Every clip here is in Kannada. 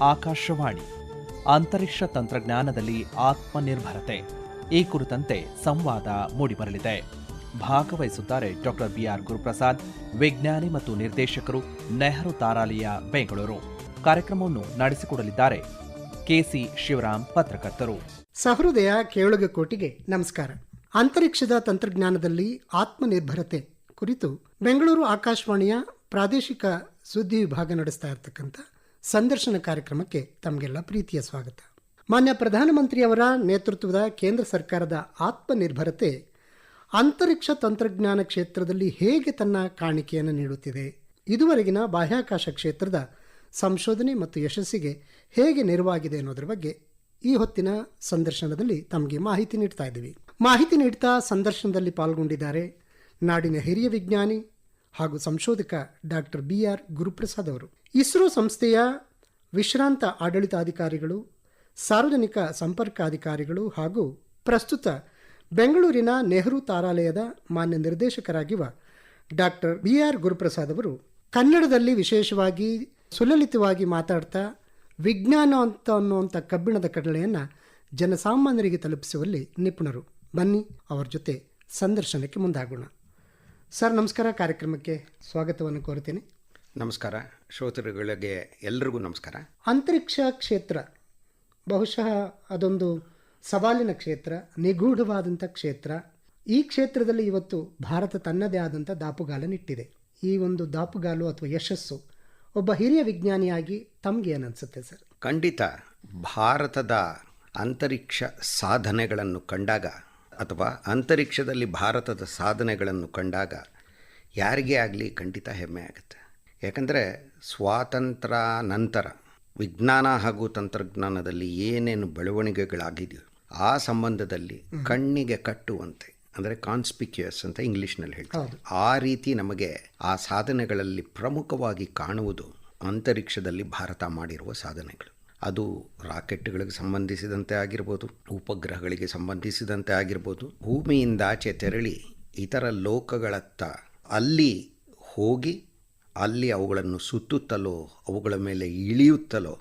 ಆಕಾಶವಾಣಿ. ಅಂತರಿಕ್ಷ ತಂತ್ರಜ್ಞಾನದಲ್ಲಿ ಆತ್ಮನಿರ್ಭರತೆ. ಈ ಕುರಿತಂತೆ ಸಂವಾದ ಮೂಡಿಬರಲಿದೆ. ಭಾಗವಹಿಸುತ್ತಾರೆ ಡಾಕ್ಟರ್ ಬಿಆರ್ ಗುರುಪ್ರಸಾದ್, ವಿಜ್ಞಾನಿ ಮತ್ತು ನಿರ್ದೇಶಕರು ನೆಹರು ತಾರಾಲಯ, ಬೆಂಗಳೂರು. ಕಾರ್ಯಕ್ರಮವನ್ನು ನಡೆಸಿಕೊಡಲಿದ್ದಾರೆ ಕೆಸಿ ಶಿವರಾಮ್ ಪತ್ರಕರ್ತರು. ಸಹೃದಯ ಕೇಳುಗ ಕೋಟಿಗೆ ನಮಸ್ಕಾರ. ಅಂತರಿಕ್ಷದ ತಂತ್ರಜ್ಞಾನದಲ್ಲಿ ಆತ್ಮನಿರ್ಭರತೆ ಕುರಿತು ಬೆಂಗಳೂರು ಆಕಾಶವಾಣಿಯ ಪ್ರಾದೇಶಿಕ ಸುದ್ದಿ ವಿಭಾಗ ನಡೆಸ್ತಾ ಇರತಕ್ಕಂಥ ಸಂದರ್ಶನ ಕಾರ್ಯಕ್ರಮಕ್ಕೆ ತಮಗೆಲ್ಲ ಪ್ರೀತಿಯ ಸ್ವಾಗತ. ಮಾನ್ಯ ಪ್ರಧಾನಮಂತ್ರಿಯವರ ನೇತೃತ್ವದ ಕೇಂದ್ರ ಸರ್ಕಾರದ ಆತ್ಮನಿರ್ಭರತೆ ಅಂತರಿಕ್ಷ ತಂತ್ರಜ್ಞಾನ ಕ್ಷೇತ್ರದಲ್ಲಿ ಹೇಗೆ ತನ್ನ ಕಾಣಿಕೆಯನ್ನು ನೀಡುತ್ತಿದೆ, ಇದುವರೆಗಿನ ಬಾಹ್ಯಾಕಾಶ ಕ್ಷೇತ್ರದ ಸಂಶೋಧನೆ ಮತ್ತು ಯಶಸ್ಸಿಗೆ ಹೇಗೆ ನೆರವಾಗಿದೆ ಅನ್ನೋದ್ರ ಬಗ್ಗೆ ಈ ಹೊತ್ತಿನ ಸಂದರ್ಶನದಲ್ಲಿ ತಮಗೆ ಮಾಹಿತಿ ನೀಡ್ತಾ ಇದ್ದೀವಿ. ಮಾಹಿತಿ ನೀಡ್ತಾ ಸಂದರ್ಶನದಲ್ಲಿ ಪಾಲ್ಗೊಂಡಿದ್ದಾರೆ ನಾಡಿನ ಹಿರಿಯ ವಿಜ್ಞಾನಿ ಹಾಗೂ ಸಂಶೋಧಕ ಡಾಕ್ಟರ್ ಬಿ ಆರ್ ಗುರುಪ್ರಸಾದ್ ಅವರು. ಇಸ್ರೋ ಸಂಸ್ಥೆಯ ವಿಶ್ರಾಂತ ಆಡಳಿತಾಧಿಕಾರಿಗಳು, ಸಾರ್ವಜನಿಕ ಸಂಪರ್ಕಾಧಿಕಾರಿಗಳು ಹಾಗೂ ಪ್ರಸ್ತುತ ಬೆಂಗಳೂರಿನ ನೆಹರು ತಾರಾಲಯದ ಮಾನ್ಯ ನಿರ್ದೇಶಕರಾಗಿರುವ ಡಾಕ್ಟರ್ ಬಿ ಆರ್ ಗುರುಪ್ರಸಾದ್ ಅವರು ಕನ್ನಡದಲ್ಲಿ ವಿಶೇಷವಾಗಿ ಸುಲಲಿತವಾಗಿ ಮಾತಾಡ್ತಾ ವಿಜ್ಞಾನ ಅಂತ ಅನ್ನುವಂಥ ಕಬ್ಬಿಣದ ಕಡಲೆಯನ್ನು ಜನಸಾಮಾನ್ಯರಿಗೆ ತಲುಪಿಸುವಲ್ಲಿ ನಿಪುಣರು. ಬನ್ನಿ, ಅವರ ಜೊತೆ ಸಂದರ್ಶನಕ್ಕೆ ಮುಂದಾಗೋಣ. ಸರ್, ನಮಸ್ಕಾರ. ಕಾರ್ಯಕ್ರಮಕ್ಕೆ ಸ್ವಾಗತವನ್ನು ಕೋರುತ್ತೇನೆ. ನಮಸ್ಕಾರ. ಶ್ರೋತೃಗಳಿಗೆ ಎಲ್ರಿಗೂ ನಮಸ್ಕಾರ. ಅಂತರಿಕ್ಷ ಕ್ಷೇತ್ರ ಬಹುಶಃ ಅದೊಂದು ಸವಾಲಿನ ಕ್ಷೇತ್ರ ನಿಗೂಢವಾದಂಥ ಕ್ಷೇತ್ರ. ಈ ಕ್ಷೇತ್ರದಲ್ಲಿ ಇವತ್ತು ಭಾರತ ತನ್ನದೇ ಆದಂಥ ದಾಪುಗಾಲನಿಟ್ಟಿದೆ ಈ ಒಂದು ದಾಪುಗಾಲು ಅಥವಾ ಯಶಸ್ಸು ಒಬ್ಬ ಹಿರಿಯ ವಿಜ್ಞಾನಿಯಾಗಿ ತಮ್ಗೆ ಏನನ್ಸುತ್ತೆ ಸರ್? ಖಂಡಿತ ಭಾರತದ ಅಂತರಿಕ್ಷ ಸಾಧನೆಗಳನ್ನು ಕಂಡಾಗ ಅಥವಾ ಅಂತರಿಕ್ಷದಲ್ಲಿ ಭಾರತದ ಸಾಧನೆಗಳನ್ನು ಕಂಡಾಗ ಯಾರಿಗೇ ಆಗಲಿ ಖಂಡಿತ ಹೆಮ್ಮೆ ಆಗುತ್ತೆ. ಯಾಕಂದರೆ ಸ್ವಾತಂತ್ರ್ಯ ನಂತರ ವಿಜ್ಞಾನ ಹಾಗೂ ತಂತ್ರಜ್ಞಾನದಲ್ಲಿ ಏನೇನು ಬೆಳವಣಿಗೆಗಳಾಗಿದೆಯೋ ಆ ಸಂಬಂಧದಲ್ಲಿ ಕಣ್ಣಿಗೆ ಕಟ್ಟುವಂತೆ ಅಂದರೆ ಕಾನ್ಸ್ಪಿಕ್ಯೂಯಸ್ ಅಂತ ಇಂಗ್ಲೀಷ್ನಲ್ಲಿ ಹೇಳ್ತಾರೆ. ಆ ರೀತಿ ನಮಗೆ ಆ ಸಾಧನೆಗಳಲ್ಲಿ ಪ್ರಮುಖವಾಗಿ ಕಾಣುವುದು ಅಂತರಿಕ್ಷದಲ್ಲಿ ಭಾರತ ಮಾಡಿರುವ ಸಾಧನೆಗಳು. ಅದು ರಾಕೆಟ್ಗಳಿಗೆ ಸಂಬಂಧಿಸಿದಂತೆ ಆಗಿರ್ಬೋದು ಉಪಗ್ರಹಗಳಿಗೆ ಸಂಬಂಧಿಸಿದಂತೆ ಆಗಿರ್ಬೋದು ಭೂಮಿಯಿಂದ ಆಚೆ ತೆರಳಿ ಇತರ ಲೋಕಗಳತ್ತ ಅಲ್ಲಿ ಹೋಗಿ ಅಲ್ಲಿ ಅವುಗಳನ್ನು ಸುತ್ತುತ್ತಲೋ ಅವುಗಳ ಮೇಲೆ ಇಳಿಯುತ್ತಲೋ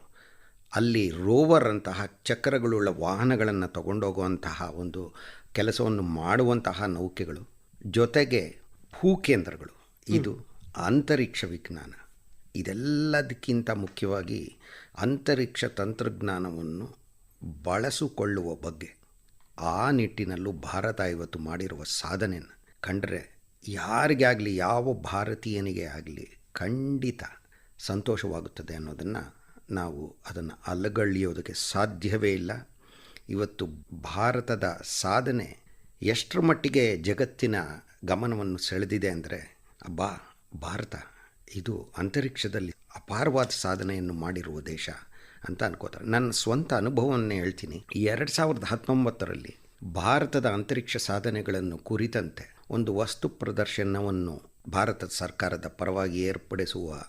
ಅಲ್ಲಿ ರೋವರ್ ಅಂತಹ ಚಕ್ರಗಳುಳ್ಳ ವಾಹನಗಳನ್ನು ತಗೊಂಡೋಗುವಂತಹ ಒಂದು ಕೆಲಸವನ್ನು ಮಾಡುವಂತಹ ನೌಕೆಗಳು ಜೊತೆಗೆ ಭೂಕೇಂದ್ರಗಳು ಇದು ಅಂತರಿಕ್ಷ ವಿಜ್ಞಾನ. ಇದೆಲ್ಲದಕ್ಕಿಂತ ಮುಖ್ಯವಾಗಿ ಅಂತರಿಕ್ಷ ತಂತ್ರಜ್ಞಾನವನ್ನು ಬಳಸಿಕೊಳ್ಳುವ ಬಗ್ಗೆ ಆ ನಿಟ್ಟಿನಲ್ಲೂ ಭಾರತ ಇವತ್ತು ಮಾಡಿರುವ ಸಾಧನೆಯನ್ನು. ಕಂಡರೆ ಯಾರಿಗೆ ಆಗಲಿ ಯಾವ ಭಾರತೀಯನಿಗೆ ಆಗಲಿ ಖಂಡಿತ ಸಂತೋಷವಾಗುತ್ತದೆ ಅನ್ನೋದನ್ನು ನಾವು ಅದನ್ನು ಅಲ್ಲಗಳಿಯೋದಕ್ಕೆ ಸಾಧ್ಯವೇ ಇಲ್ಲ. ಇವತ್ತು ಭಾರತದ ಸಾಧನೆ ಎಷ್ಟರ ಮಟ್ಟಿಗೆ ಜಗತ್ತಿನ ಗಮನವನ್ನು ಸೆಳೆದಿದೆ ಅಂದರೆ, ಅಬ್ಬಾ, ಭಾರತ ಇದು ಅಂತರಿಕ್ಷದಲ್ಲಿ ಅಪಾರವಾದ ಸಾಧನೆಯನ್ನು ಮಾಡಿರುವ ದೇಶ ಅಂತ ಅನ್ಕೋತಾರೆ. ನನ್ನ ಸ್ವಂತ ಅನುಭವವನ್ನೇ ಹೇಳ್ತೀನಿ. ಎರಡು ಸಾವಿರದ ಹತ್ತೊಂಬತ್ತರಲ್ಲಿ ಭಾರತದ ಅಂತರಿಕ್ಷ ಸಾಧನೆಗಳನ್ನು ಕುರಿತಂತೆ ಒಂದು ವಸ್ತು ಪ್ರದರ್ಶನವನ್ನು ಭಾರತ ಸರ್ಕಾರದ ಪರವಾಗಿ ಏರ್ಪಡಿಸುವ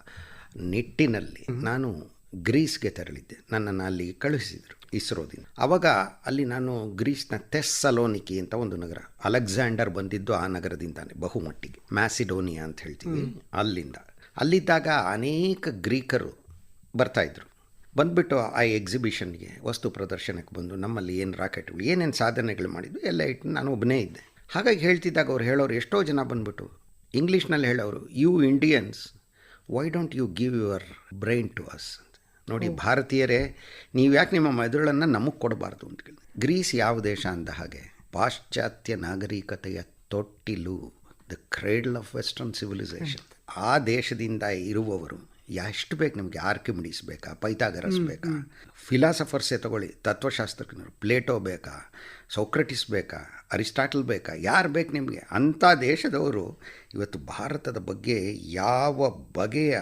ನಿಟ್ಟಿನಲ್ಲಿ ನಾನು ಗ್ರೀಸ್ಗೆ ತೆರಳಿದ್ದೆ. ನನ್ನನ್ನು ಅಲ್ಲಿ ಕಳುಹಿಸಿದರು ಇಸ್ರೋದಿಂದ ಆವಾಗ ಅಲ್ಲಿ ನಾನು ಗ್ರೀಸ್ನ ತೆಸ್ಸಲೋನಿಕಿ ಅಂತ ಒಂದು ನಗರ ಅಲೆಕ್ಸಾಂಡರ್ ಬಂದಿದ್ದು ಆ ನಗರದಿಂದಾನೆ ಬಹುಮಟ್ಟಿಗೆ ಮ್ಯಾಸಿಡೋನಿಯಾ ಅಂತ ಹೇಳ್ತೀವಿ ಅಲ್ಲಿಂದ. ಅಲ್ಲಿದ್ದಾಗ ಅನೇಕ ಗ್ರೀಕರು ಬರ್ತಾಯಿದ್ರು ಬಂದುಬಿಟ್ಟು ಆ ಎಕ್ಸಿಬಿಷನ್ಗೆ ವಸ್ತು ಪ್ರದರ್ಶನಕ್ಕೆ ಬಂದು ನಮ್ಮಲ್ಲಿ ಏನು ರಾಕೆಟ್ಗಳು ಏನೇನು ಸಾಧನೆಗಳು ಮಾಡಿದ್ವಿ ಎಲ್ಲ ಇಟ್ಟು ನಾನು ಒಬ್ಬನೇ ಇದ್ದೆ. ಹಾಗಾಗಿ ಹೇಳ್ತಿದ್ದಾಗ ಅವ್ರು ಹೇಳೋರು ಎಷ್ಟೋ ಜನ ಬಂದ್ಬಿಟ್ಟು ಇಂಗ್ಲೀಷ್ನಲ್ಲಿ ಹೇಳೋರು you Indians why don't you give your brain to us ಅಂತ. ನೋಡಿ ಭಾರತೀಯರೇ ನೀವು ಯಾಕೆ ನಿಮ್ಮ ಮೆದುಳನ್ನು ನಮಗೆ ಕೊಡಬಾರ್ದು ಅಂತ ಕೇಳಿ. ಗ್ರೀಸ್ ಯಾವ ದೇಶ ಅಂದ ಹಾಗೆ ಪಾಶ್ಚಾತ್ಯ ನಾಗರಿಕತೆಯ ತೊಟ್ಟಿಲು the cradle of western civilization ಆ ದೇಶದಿಂದ ಇರುವವರು ಎಷ್ಟು ಬೇಕು ನಮಗೆ? ಆರ್ಕಿಮಿಡೀಸ್ ಬೇಕಾ ಪೈಥಾಗರಸ್ ಬೇಕಾ? ಫಿಲಾಸಫರ್ಸೇ ತಗೊಳ್ಳಿ. ತತ್ವಶಾಸ್ತ್ರಜ್ಞರು. ಪ್ಲೇಟೋ ಬೇಕಾ? ಸೌಕ್ರಟಿಸ್ ಬೇಕಾ? ಅರಿಸ್ಟಾಟಲ್ ಬೇಕಾ? ಯಾರು ಬೇಕು ನಿಮಗೆ? ಅಂಥ ದೇಶದವರು ಇವತ್ತು ಭಾರತದ ಬಗ್ಗೆ ಯಾವ ಬಗೆಯ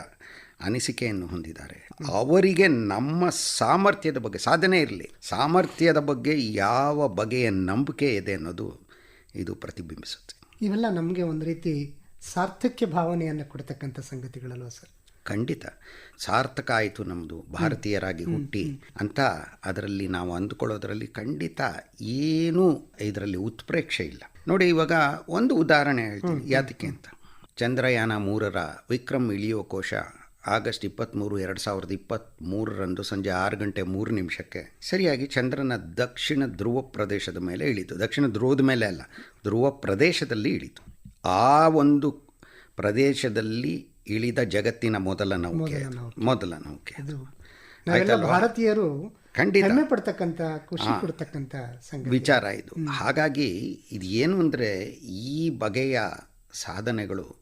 ಅನಿಸಿಕೆಯನ್ನು ಹೊಂದಿದ್ದಾರೆ. ಅವರಿಗೆ ನಮ್ಮ ಸಾಮರ್ಥ್ಯದ ಬಗ್ಗೆ ಸಾಧನೆ ಇರಲಿ. ಸಾಮರ್ಥ್ಯದ ಬಗ್ಗೆ ಯಾವ ಬಗೆಯ ನಂಬಿಕೆ ಇದೆ ಅನ್ನೋದು ಇದು ಪ್ರತಿಬಿಂಬಿಸುತ್ತೆ. ಇವೆಲ್ಲ ನಮಗೆ ಒಂದು ರೀತಿ ಸಾರ್ಥಕ್ಯ ಭಾವನೆಯನ್ನು ಕೊಡ್ತಕ್ಕಂಥ ಸಂಗತಿಗಳಲ್ವ ಸರ್? ಖಂಡಿತ. ಸಾರ್ಥಕ ಆಯಿತು ನಮ್ಮದು ಭಾರತೀಯರಾಗಿ ಹುಟ್ಟಿ. ಅಂತ ಅದರಲ್ಲಿ ನಾವು ಅಂದುಕೊಳ್ಳೋದ್ರಲ್ಲಿ ಖಂಡಿತ ಏನೂ ಇದರಲ್ಲಿ ಉತ್ಪ್ರೇಕ್ಷೆ ಇಲ್ಲ. ನೋಡಿ ಇವಾಗ ಒಂದು ಉದಾಹರಣೆ ಹೇಳ್ತೀನಿ ಯಾತಕ್ಕೆ ಅಂತ. ಚಂದ್ರಯಾನ ಮೂರರ ವಿಕ್ರಮ್ ಇಳಿಯೋ ಕೋಶ ಆಗಸ್ಟ್ ಇಪ್ಪತ್ತ್ಮೂರು ಎರಡು ಸಾವಿರದ ಇಪ್ಪತ್ತ್ಮೂರರಂದು ಸಂಜೆ ಆರು ಗಂಟೆ ಮೂರು ನಿಮಿಷಕ್ಕೆ ಸರಿಯಾಗಿ ಚಂದ್ರನ ದಕ್ಷಿಣ ಧ್ರುವ ಪ್ರದೇಶದ ಮೇಲೆ ಇಳಿತು. ದಕ್ಷಿಣ ಧ್ರುವದ ಮೇಲೆ ಅಲ್ಲ ಧ್ರುವ ಪ್ರದೇಶದಲ್ಲಿ ಇಳಿತು. ಆ ಒಂದು ಪ್ರದೇಶದಲ್ಲಿ ಇಳಿದ ಜಗತ್ತಿನ ಮೊದಲ ನೌಕೆ. ಮೊದಲ ನೌಕೆ. ಭಾರತೀಯರು ಖಂಡಿತ. ಹೆಮ್ಮೆ ಪಡ್ತಕ್ಕಂಥ ಖುಷಿ ಕೊಡ್ತಕ್ಕಂಥ ವಿಚಾರ ಇದು. ಹಾಗಾಗಿ ಇದು ಏನು ಅಂದರೆ ಈ ಬಗೆಯ ಸಾಧನೆಗಳು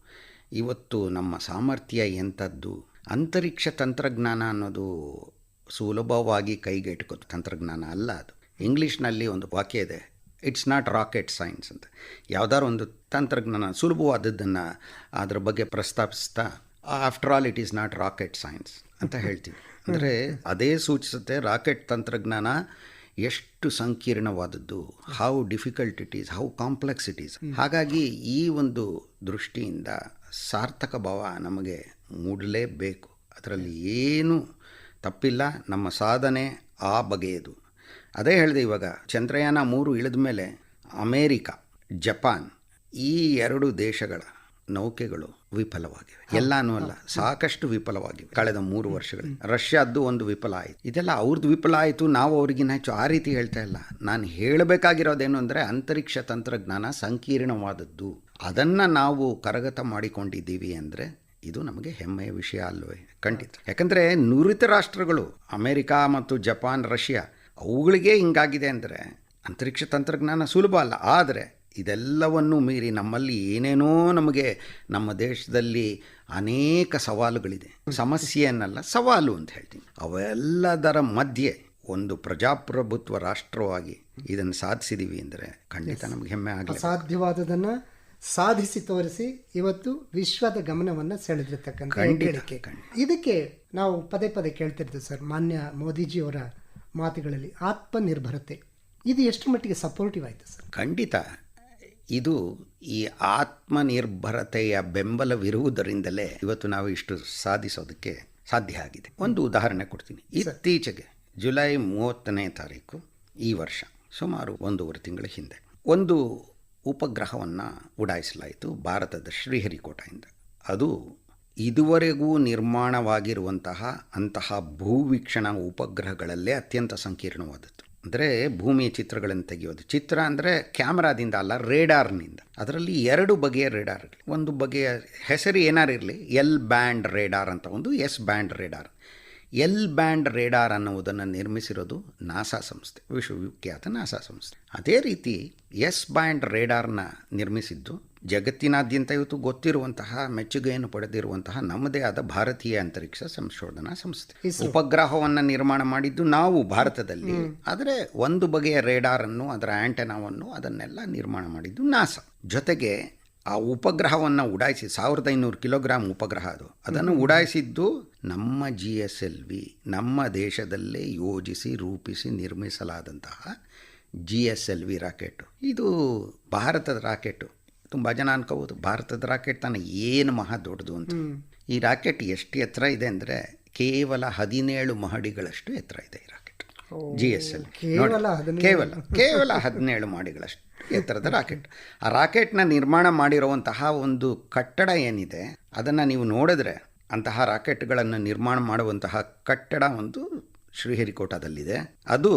ಇವತ್ತು ನಮ್ಮ ಸಾಮರ್ಥ್ಯ ಎಂಥದ್ದು ಅಂತರಿಕ್ಷ ತಂತ್ರಜ್ಞಾನ ಅನ್ನೋದು ಸುಲಭವಾಗಿ ಕೈಗೆಟುಕೋ ತಂತ್ರಜ್ಞಾನ ಅಲ್ಲ ಅದು. ಇಂಗ್ಲೀಷ್ನಲ್ಲಿ ಒಂದು ವಾಕ್ಯ ಇದೆ. ಇಟ್ಸ್ ನಾಟ್ ರಾಕೆಟ್ ಸೈನ್ಸ್ ಅಂತ. ಯಾವ್ದಾದ್ರು ಒಂದು ತಂತ್ರಜ್ಞಾನ ಸುಲಭವಾದದ್ದನ್ನು ಅದರ ಬಗ್ಗೆ ಪ್ರಸ್ತಾಪಿಸ್ತಾ after all it is not rocket science ಅಂತ ಹೇಳ್ತೀವಿ. ಅಂದರೆ ಅದೇ ಸೂಚಿಸುತ್ತೆ ರಾಕೆಟ್ ತಂತ್ರಜ್ಞಾನ ಎಷ್ಟು ಸಂಕೀರ್ಣವಾದದ್ದು how difficult it is how complex it is ಹಾಗಾಗಿ ಈ ಒಂದು ದೃಷ್ಟಿಯಿಂದ ಸಾರ್ಥಕ ಭಾವ ನಮಗೆ ಮೂಡಲೇಬೇಕು. ಅದರಲ್ಲಿ ಏನು ತಪ್ಪಿಲ್ಲ ನಮ್ಮ ಸಾಧನೆ ಆ ಬಗೆಯದು. ಅದೇ ಹೇಳಿದೆ ಇವಾಗ ಚಂದ್ರಯಾನ ಮೂರು ಇಳಿದ ಮೇಲೆ ಅಮೇರಿಕ ಜಪಾನ್ ಈ ಎರಡು ದೇಶಗಳ ನೌಕೆಗಳು ವಿಫಲವಾಗಿವೆ. ಎಲ್ಲಾನು ಅಲ್ಲ ಸಾಕಷ್ಟು ವಿಫಲವಾಗಿವೆ ಕಳೆದ ಮೂರು ವರ್ಷಗಳು ರಷ್ಯಾದ್ದು ಒಂದು ವಿಫಲ ಆಯಿತು. ಇದೆಲ್ಲ ಅವ್ರದ್ದು ವಿಫಲ ಆಯಿತು ನಾವು ಅವ್ರಿಗಿನ್ನ ಹೆಚ್ಚು ಆ ರೀತಿ ಹೇಳ್ತಾ ಇಲ್ಲ. ನಾನು ಹೇಳಬೇಕಾಗಿರೋದೇನು ಅಂದರೆ ಅಂತರಿಕ್ಷ ತಂತ್ರಜ್ಞಾನ ಸಂಕೀರ್ಣವಾದದ್ದು. ಅದನ್ನು ನಾವು ಕರಗತ ಮಾಡಿಕೊಂಡಿದ್ದೀವಿ ಅಂದರೆ ಇದು ನಮಗೆ ಹೆಮ್ಮೆಯ ವಿಷಯ ಅಲ್ವೇ ಖಂಡಿತ. ಯಾಕಂದರೆ ನುರಿತ ರಾಷ್ಟ್ರಗಳು ಅಮೇರಿಕಾ ಮತ್ತು ಜಪಾನ್ ರಷ್ಯಾ ಅವುಗಳಿಗೆ ಹಿಂಗಾಗಿದೆ ಅಂದರೆ ಅಂತರಿಕ್ಷ ತಂತ್ರಜ್ಞಾನ ಸುಲಭ ಅಲ್ಲ. ಆದರೆ ಇದೆಲ್ಲವನ್ನು ಮೀರಿ ನಮ್ಮಲ್ಲಿ ಏನೇನೋ ನಮಗೆ ನಮ್ಮ ದೇಶದಲ್ಲಿ ಅನೇಕ ಸವಾಲುಗಳಿದೆ. ಸಮಸ್ಯೆ ಅನ್ನಲ್ಲ ಸವಾಲು ಅಂತ ಹೇಳ್ತೀನಿ. ಅವೆಲ್ಲದರ ಮಧ್ಯೆ ಒಂದು ಪ್ರಜಾಪ್ರಭುತ್ವ ರಾಷ್ಟ್ರವಾಗಿ ಇದನ್ನು ಸಾಧಿಸಿದ್ದೀವಿ ಅಂದರೆ ಖಂಡಿತ ನಮಗೆ ಹೆಮ್ಮೆ ಆಗಲಿ. ಅಸಾಧ್ಯವಾದದನ್ನ ಸಾಧಿಸಿ ತೋರಿಸಿ ಇವತ್ತು ವಿಶ್ವದ ಗಮನವನ್ನು ಸೆಳೆದಿರ್ತಕ್ಕಂಥ ಇದಕ್ಕೆ ನಾವು ಪದೇ ಪದೇ ಕೇಳ್ತಿರ್ತೀವಿ ಸರ್ ಮಾನ್ಯ ಮೋದಿಜಿಯವರ ಮಾತುಗಳಲ್ಲಿ ಆತ್ಮನಿರ್ಭರತೆ. ಇದು ಎಷ್ಟು ಮಟ್ಟಿಗೆ ಸಪೋರ್ಟಿವ್ ಆಯಿತು ಸರ್? ಖಂಡಿತ. ಇದು ಈ ಆತ್ಮನಿರ್ಭರತೆಯ ಬೆಂಬಲವಿರುವುದರಿಂದಲೇ ಇವತ್ತು ನಾವು ಇಷ್ಟು ಸಾಧಿಸೋದಕ್ಕೆ ಸಾಧ್ಯ ಆಗಿದೆ. ಒಂದು ಉದಾಹರಣೆ ಕೊಡ್ತೀನಿ. ಇತ್ತೀಚೆಗೆ ಜುಲೈ ಮೂವತ್ತನೇ ತಾರೀಕು ಈ ವರ್ಷ ಸುಮಾರು ಒಂದೂವರೆ ತಿಂಗಳ ಹಿಂದೆ ಒಂದು ಉಪಗ್ರಹವನ್ನು ಉಡಾಯಿಸಲಾಯಿತು ಭಾರತದ ಶ್ರೀಹರಿಕೋಟೆಯಿಂದ. ಅದು ಇದುವರೆಗೂ ನಿರ್ಮಾಣವಾಗಿರುವಂತಹ ಅಂತಹ ಭೂವೀಕ್ಷಣ ಉಪಗ್ರಹಗಳಲ್ಲೇ ಅತ್ಯಂತ ಸಂಕೀರ್ಣವಾದದ್ದು. ಅಂದರೆ ಭೂಮಿಯ ಚಿತ್ರಗಳನ್ನು ತೆಗೆಯೋದು. ಚಿತ್ರ ಅಂದರೆ ಕ್ಯಾಮ್ರಾದಿಂದ ಅಲ್ಲ, ರೇಡಾರ್ನಿಂದ. ಅದರಲ್ಲಿ ಎರಡು ಬಗೆಯ ರೇಡಾರ್ ಒಂದು ಬಗೆಯ ಹೆಸರು ಏನಾರು ಇರಲಿ, ಎಲ್ ಬ್ಯಾಂಡ್ ರೇಡಾರ್ ಅಂತ ಒಂದು, S band radar. L band radar ಅನ್ನುವುದನ್ನು ನಿರ್ಮಿಸಿರೋದು ನಾಸಾ ಸಂಸ್ಥೆ, ವಿಶ್ವವಿಖ್ಯಾತ ನಾಸಾ ಸಂಸ್ಥೆ. ಅದೇ ರೀತಿ ಎಸ್ ಬ್ಯಾಂಡ್ ರೇಡಾರ್ನ ನಿರ್ಮಿಸಿದ್ದು ಜಗತ್ತಿನಾದ್ಯಂತ ಇವತ್ತು ಗೊತ್ತಿರುವಂತಹ ಮೆಚ್ಚುಗೆಯನ್ನು ಪಡೆದಿರುವಂತಹ ನಮ್ಮದೇ ಆದ ಭಾರತೀಯ ಅಂತರಿಕ್ಷ ಸಂಶೋಧನಾ ಸಂಸ್ಥೆ. ಉಪಗ್ರಹವನ್ನು ನಿರ್ಮಾಣ ಮಾಡಿದ್ದು ನಾವು ಭಾರತದಲ್ಲಿ. ಆದರೆ ಒಂದು ಬಗೆಯ ರೇಡಾರನ್ನು ಅದರ ಆಂಟೆನಾವನ್ನು ಅದನ್ನೆಲ್ಲ ನಿರ್ಮಾಣ ಮಾಡಿದ್ದು ನಾಸಾ. ಜೊತೆಗೆ ಆ ಉಪಗ್ರಹವನ್ನು ಉಡಾಯಿಸಿ ಸಾವಿರದ ಐನೂರು ಕಿಲೋಗ್ರಾಮ್ ಉಪಗ್ರಹ ಅದು. ಅದನ್ನು ಉಡಾಯಿಸಿದ್ದು ನಮ್ಮ ಜಿ ಎಸ್ ಎಲ್ ವಿ ನಮ್ಮ ದೇಶದಲ್ಲೇ ಯೋಜಿಸಿ ರೂಪಿಸಿ ನಿರ್ಮಿಸಲಾದಂತಹ G S L V rocket. ಇದು ಭಾರತದ ರಾಕೆಟು. ತುಂಬ ಜನ ಅನ್ಕೋಬೋದು ಭಾರತದ ರಾಕೆಟ್ ತಾನೆ ಏನು ಮಹಾ ದೊಡ್ಡದು ಅಂತ. ಈ ರಾಕೆಟ್ ಎಷ್ಟು ಎತ್ತರ ಇದೆ ಅಂದರೆ ಕೇವಲ ಹದಿನೇಳು ಮಹಡಿಗಳಷ್ಟು ಎತ್ತರ ಇದೆ ಈ ರಾಕೆಟ್. ಜಿ ಎಸ್ ಎಲ್ ಕೇವಲ ಕೇವಲ ಕೇವಲ ಹದಿನೇಳು ಮಹಡಿಗಳಷ್ಟು ಎತ್ತರದ ರಾಕೆಟ್. ಆ ರಾಕೆಟ್ನ ನಿರ್ಮಾಣ ಮಾಡಿರುವಂತಹ ಒಂದು ಕಟ್ಟಡ ಏನಿದೆ ಅದನ್ನು ನೀವು ನೋಡಿದ್ರೆ ಅಂತಹ ರಾಕೆಟ್ಗಳನ್ನು ನಿರ್ಮಾಣ ಮಾಡುವಂತಹ ಕಟ್ಟಡ ಒಂದು ಶ್ರೀಹರಿಕೋಟದಲ್ಲಿದೆ. ಅದು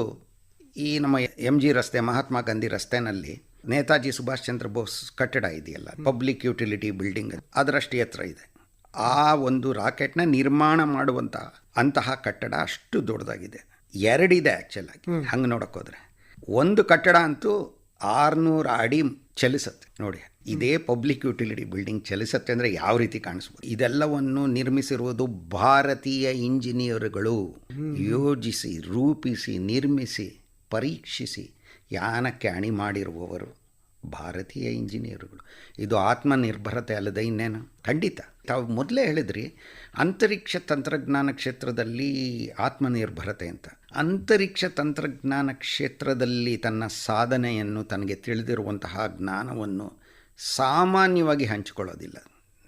ಈ ನಮ್ಮ ಎಂ ಜಿ ರಸ್ತೆ ಮಹಾತ್ಮ ಗಾಂಧಿ ರಸ್ತೆನಲ್ಲಿ ನೇತಾಜಿ ಸುಭಾಷ್ ಚಂದ್ರ ಬೋಸ್ ಕಟ್ಟಡ ಇದೆಯಲ್ಲ ಪಬ್ಲಿಕ್ ಯುಟಿಲಿಟಿ ಬಿಲ್ಡಿಂಗ್ ಅದರಷ್ಟು ಎತ್ತರ ಇದೆ. ಆ ಒಂದು ರಾಕೆಟ್ನ ನಿರ್ಮಾಣ ಮಾಡುವಂತಹ ಅಂತಹ ಕಟ್ಟಡ ಅಷ್ಟು ದೊಡ್ಡದಾಗಿದೆ. ಎರಡಿದೆ ಆ್ಯಕ್ಚುಲಾಗಿ ಹಂಗೆ ನೋಡೋಕ್ಕೋದ್ರೆ. ಹೋದರೆ ಒಂದು ಕಟ್ಟಡ ಅಂತೂ ಆರುನೂರು ಅಡಿ ಚಲಿಸುತ್ತೆ ನೋಡಿ. ಇದೇ ಪಬ್ಲಿಕ್ ಯುಟಿಲಿಟಿ ಬಿಲ್ಡಿಂಗ್ ಚಲಿಸುತ್ತೆ ಅಂದರೆ ಯಾವ ರೀತಿ ಕಾಣಿಸ್ಬೋದು? ಇದೆಲ್ಲವನ್ನು ನಿರ್ಮಿಸಿರುವುದು ಭಾರತೀಯ ಇಂಜಿನಿಯರ್ಗಳು ಯೋಜಿಸಿ ರೂಪಿಸಿ ನಿರ್ಮಿಸಿ ಪರೀಕ್ಷಿಸಿ ಯಾನಕ್ಕೆ ಅಣಿ ಮಾಡಿರುವವರು ಭಾರತೀಯ ಇಂಜಿನಿಯರುಗಳು. ಇದು ಆತ್ಮನಿರ್ಭರತೆ ಅಲ್ಲದೆ ಇನ್ನೇನು? ಖಂಡಿತ. ತಾವು ಮೊದಲೇ ಹೇಳಿದ್ರಿ, ಅಂತರಿಕ್ಷ ತಂತ್ರಜ್ಞಾನ ಕ್ಷೇತ್ರದಲ್ಲಿ ಆತ್ಮನಿರ್ಭರತೆ ಅಂತ. ಅಂತರಿಕ್ಷ ತಂತ್ರಜ್ಞಾನ ಕ್ಷೇತ್ರದಲ್ಲಿ ತನ್ನ ಸಾಧನೆಯನ್ನು ತನಗೆ ತಿಳಿದಿರುವಂತಹ ಜ್ಞಾನವನ್ನು ಸಾಮಾನ್ಯವಾಗಿ ಹಂಚಿಕೊಳ್ಳೋದಿಲ್ಲ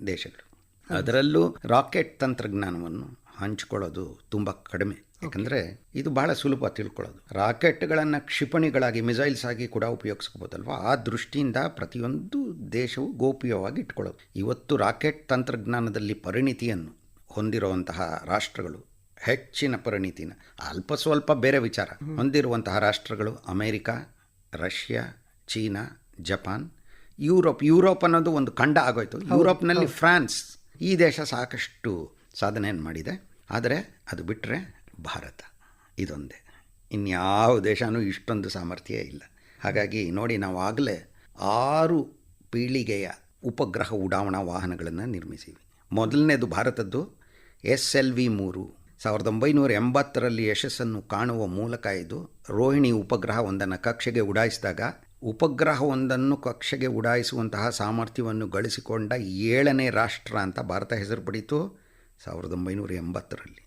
ದೇಶಗಳು. ಅದರಲ್ಲೂ ರಾಕೆಟ್ ತಂತ್ರಜ್ಞಾನವನ್ನು ಹಂಚಿಕೊಳ್ಳೋದು ತುಂಬ ಕಡಿಮೆ. ಯಾಕಂದರೆ ಇದು ಬಹಳ ಸುಲಭ ತಿಳ್ಕೊಳ್ಳೋದು. ರಾಕೆಟ್ಗಳನ್ನು ಕ್ಷಿಪಣಿಗಳಾಗಿ ಮಿಸೈಲ್ಸ್ ಆಗಿ ಕೂಡ ಉಪಯೋಗಿಸ್ಕೋಬೋದಲ್ವ? ಆ ದೃಷ್ಟಿಯಿಂದ ಪ್ರತಿಯೊಂದು ದೇಶವು ಗೋಪ್ಯವಾಗಿ ಇಟ್ಕೊಳ್ಳೋದು. ಇವತ್ತು ರಾಕೆಟ್ ತಂತ್ರಜ್ಞಾನದಲ್ಲಿ ಪರಿಣಿತಿಯನ್ನು ಹೊಂದಿರುವಂತಹ ರಾಷ್ಟ್ರಗಳು ಹೆಚ್ಚಿನ ಪರಿಣಿತಿನ ಅಲ್ಪ ಸ್ವಲ್ಪ ಬೇರೆ ವಿಚಾರ. ಹೊಂದಿರುವಂತಹ ರಾಷ್ಟ್ರಗಳು America Russia China Japan Europe. Europe ಅನ್ನೋದು ಒಂದು ಖಂಡ ಆಗೋಯ್ತು. ಯುರೋಪ್ನಲ್ಲಿ ಫ್ರಾನ್ಸ್ ಈ ದೇಶ ಸಾಕಷ್ಟು ಸಾಧನೆಯನ್ನು ಮಾಡಿದೆ. ಆದರೆ ಅದು ಬಿಟ್ಟರೆ ಭಾರತ. ಇದೊಂದೇ. ಇನ್ಯಾವ ದೇಶನೂ ಇಷ್ಟೊಂದು ಸಾಮರ್ಥ್ಯ ಇಲ್ಲ. ಹಾಗಾಗಿ ನೋಡಿ ನಾವು ಆಗಲೇ ಆರು ಪೀಳಿಗೆಯ ಉಪಗ್ರಹ ಉಡಾವಣಾ ವಾಹನಗಳನ್ನು ನಿರ್ಮಿಸಿವಿ. ಮೊದಲನೇದು ಭಾರತದ್ದು ಎಸ್ ಎಲ್ ವಿ ಮೂರು. ಸಾವಿರದ ಒಂಬೈನೂರ ಎಂಬತ್ತರಲ್ಲಿ ಯಶಸ್ಸನ್ನು ಕಾಣುವ ಮೂಲಕ ಇದು ರೋಹಿಣಿ ಉಪಗ್ರಹ ಒಂದನ್ನು ಕಕ್ಷೆಗೆ ಉಡಾಯಿಸಿದಾಗ ಉಪಗ್ರಹವೊಂದನ್ನು ಕಕ್ಷೆಗೆ ಉಡಾಯಿಸುವಂತಹ ಸಾಮರ್ಥ್ಯವನ್ನು ಗಳಿಸಿಕೊಂಡ ಏಳನೇ ರಾಷ್ಟ್ರ ಅಂತ ಭಾರತ ಹೆಸರು ಪಡೀತು. ಸಾವಿರದ ಒಂಬೈನೂರ ಎಂಬತ್ತರಲ್ಲಿ.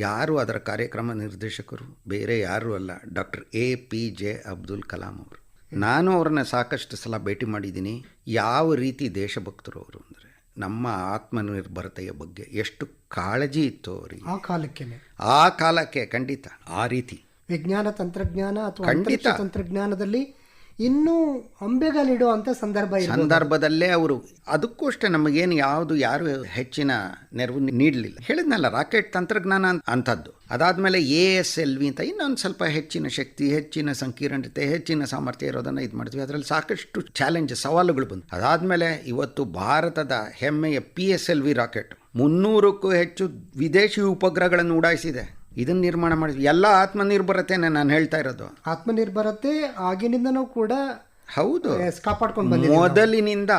ಯಾರು ಅದರ ಕಾರ್ಯಕ್ರಮ ನಿರ್ದೇಶಕರು? ಬೇರೆ ಯಾರೂ ಅಲ್ಲ. Doctor A P J Abdul Kalam ಅವರು. ನಾನು ಅವ್ರನ್ನ ಸಾಕಷ್ಟು ಸಲ ಭೇಟಿ ಮಾಡಿದ್ದೀನಿ. ಯಾವ ರೀತಿ ದೇಶಭಕ್ತರು ಅವರು ಅಂದರೆ ನಮ್ಮ ಆತ್ಮನಿರ್ಭರತೆಯ ಬಗ್ಗೆ ಎಷ್ಟು ಕಾಳಜಿ ಇತ್ತು ಅವರಿಗೆ? ಆ ಕಾಲಕ್ಕೆ ಆ ಕಾಲಕ್ಕೆ ಖಂಡಿತ. ಆ ರೀತಿ. ವಿಜ್ಞಾನ ತಂತ್ರಜ್ಞಾನ ಅಥವಾ ಖಂಡಿತ. ತಂತ್ರಜ್ಞಾನದಲ್ಲಿ ಇನ್ನೂ ಅಂಬೆಗಾಲಿಡುವಂತ ಸಂದರ್ಭ. ಸಂದರ್ಭದಲ್ಲೇ ಅವರು ಅದಕ್ಕೂ ಅಷ್ಟೇ ನಮಗೇನು ಯಾವುದು ಯಾರು ಹೆಚ್ಚಿನ ನೆರವು ನೀಡಲಿಲ್ಲ. ಹೇಳಿದ್ನಲ್ಲ, ರಾಕೆಟ್ ತಂತ್ರಜ್ಞಾನ ಅಂತ- ಅಂಥದ್ದು. ಅದಾದಮೇಲೆ ಎ ಎಸ್ ಎಲ್ ವಿ ಅಂತ ಇನ್ನೊಂದು ಸ್ವಲ್ಪ ಹೆಚ್ಚಿನ ಶಕ್ತಿ, ಹೆಚ್ಚಿನ ಸಂಕೀರ್ಣತೆ, ಹೆಚ್ಚಿನ ಸಾಮರ್ಥ್ಯ ಇರೋದನ್ನು ಇದು ಮಾಡ್ತೀವಿ. ಅದರಲ್ಲಿ ಸಾಕಷ್ಟು ಚಾಲೆಂಜ್, ಸವಾಲುಗಳು ಬಂದು ಅದಾದಮೇಲೆ ಇವತ್ತು ಭಾರತದ ಹೆಮ್ಮೆಯ P S L V rocket ಮುನ್ನೂರಕ್ಕೂ ಹೆಚ್ಚು ವಿದೇಶಿ ಉಪಗ್ರಹಗಳನ್ನು ಉಡಾಯಿಸಿದೆ. ಇದನ್ನು ನಿರ್ಮಾಣ ಮಾಡಿ ಎಲ್ಲ ಆತ್ಮನಿರ್ಭರತೆನೇ ನಾನು ಹೇಳ್ತಾ ಇರೋದು. ಆತ್ಮನಿರ್ಭರತೆ ಆಗಿನಿಂದನೂ ಕೂಡ ಹೌದು. ಕಾಪಾಡ್ಕೊಂಡು ಮೊದಲಿನಿಂದ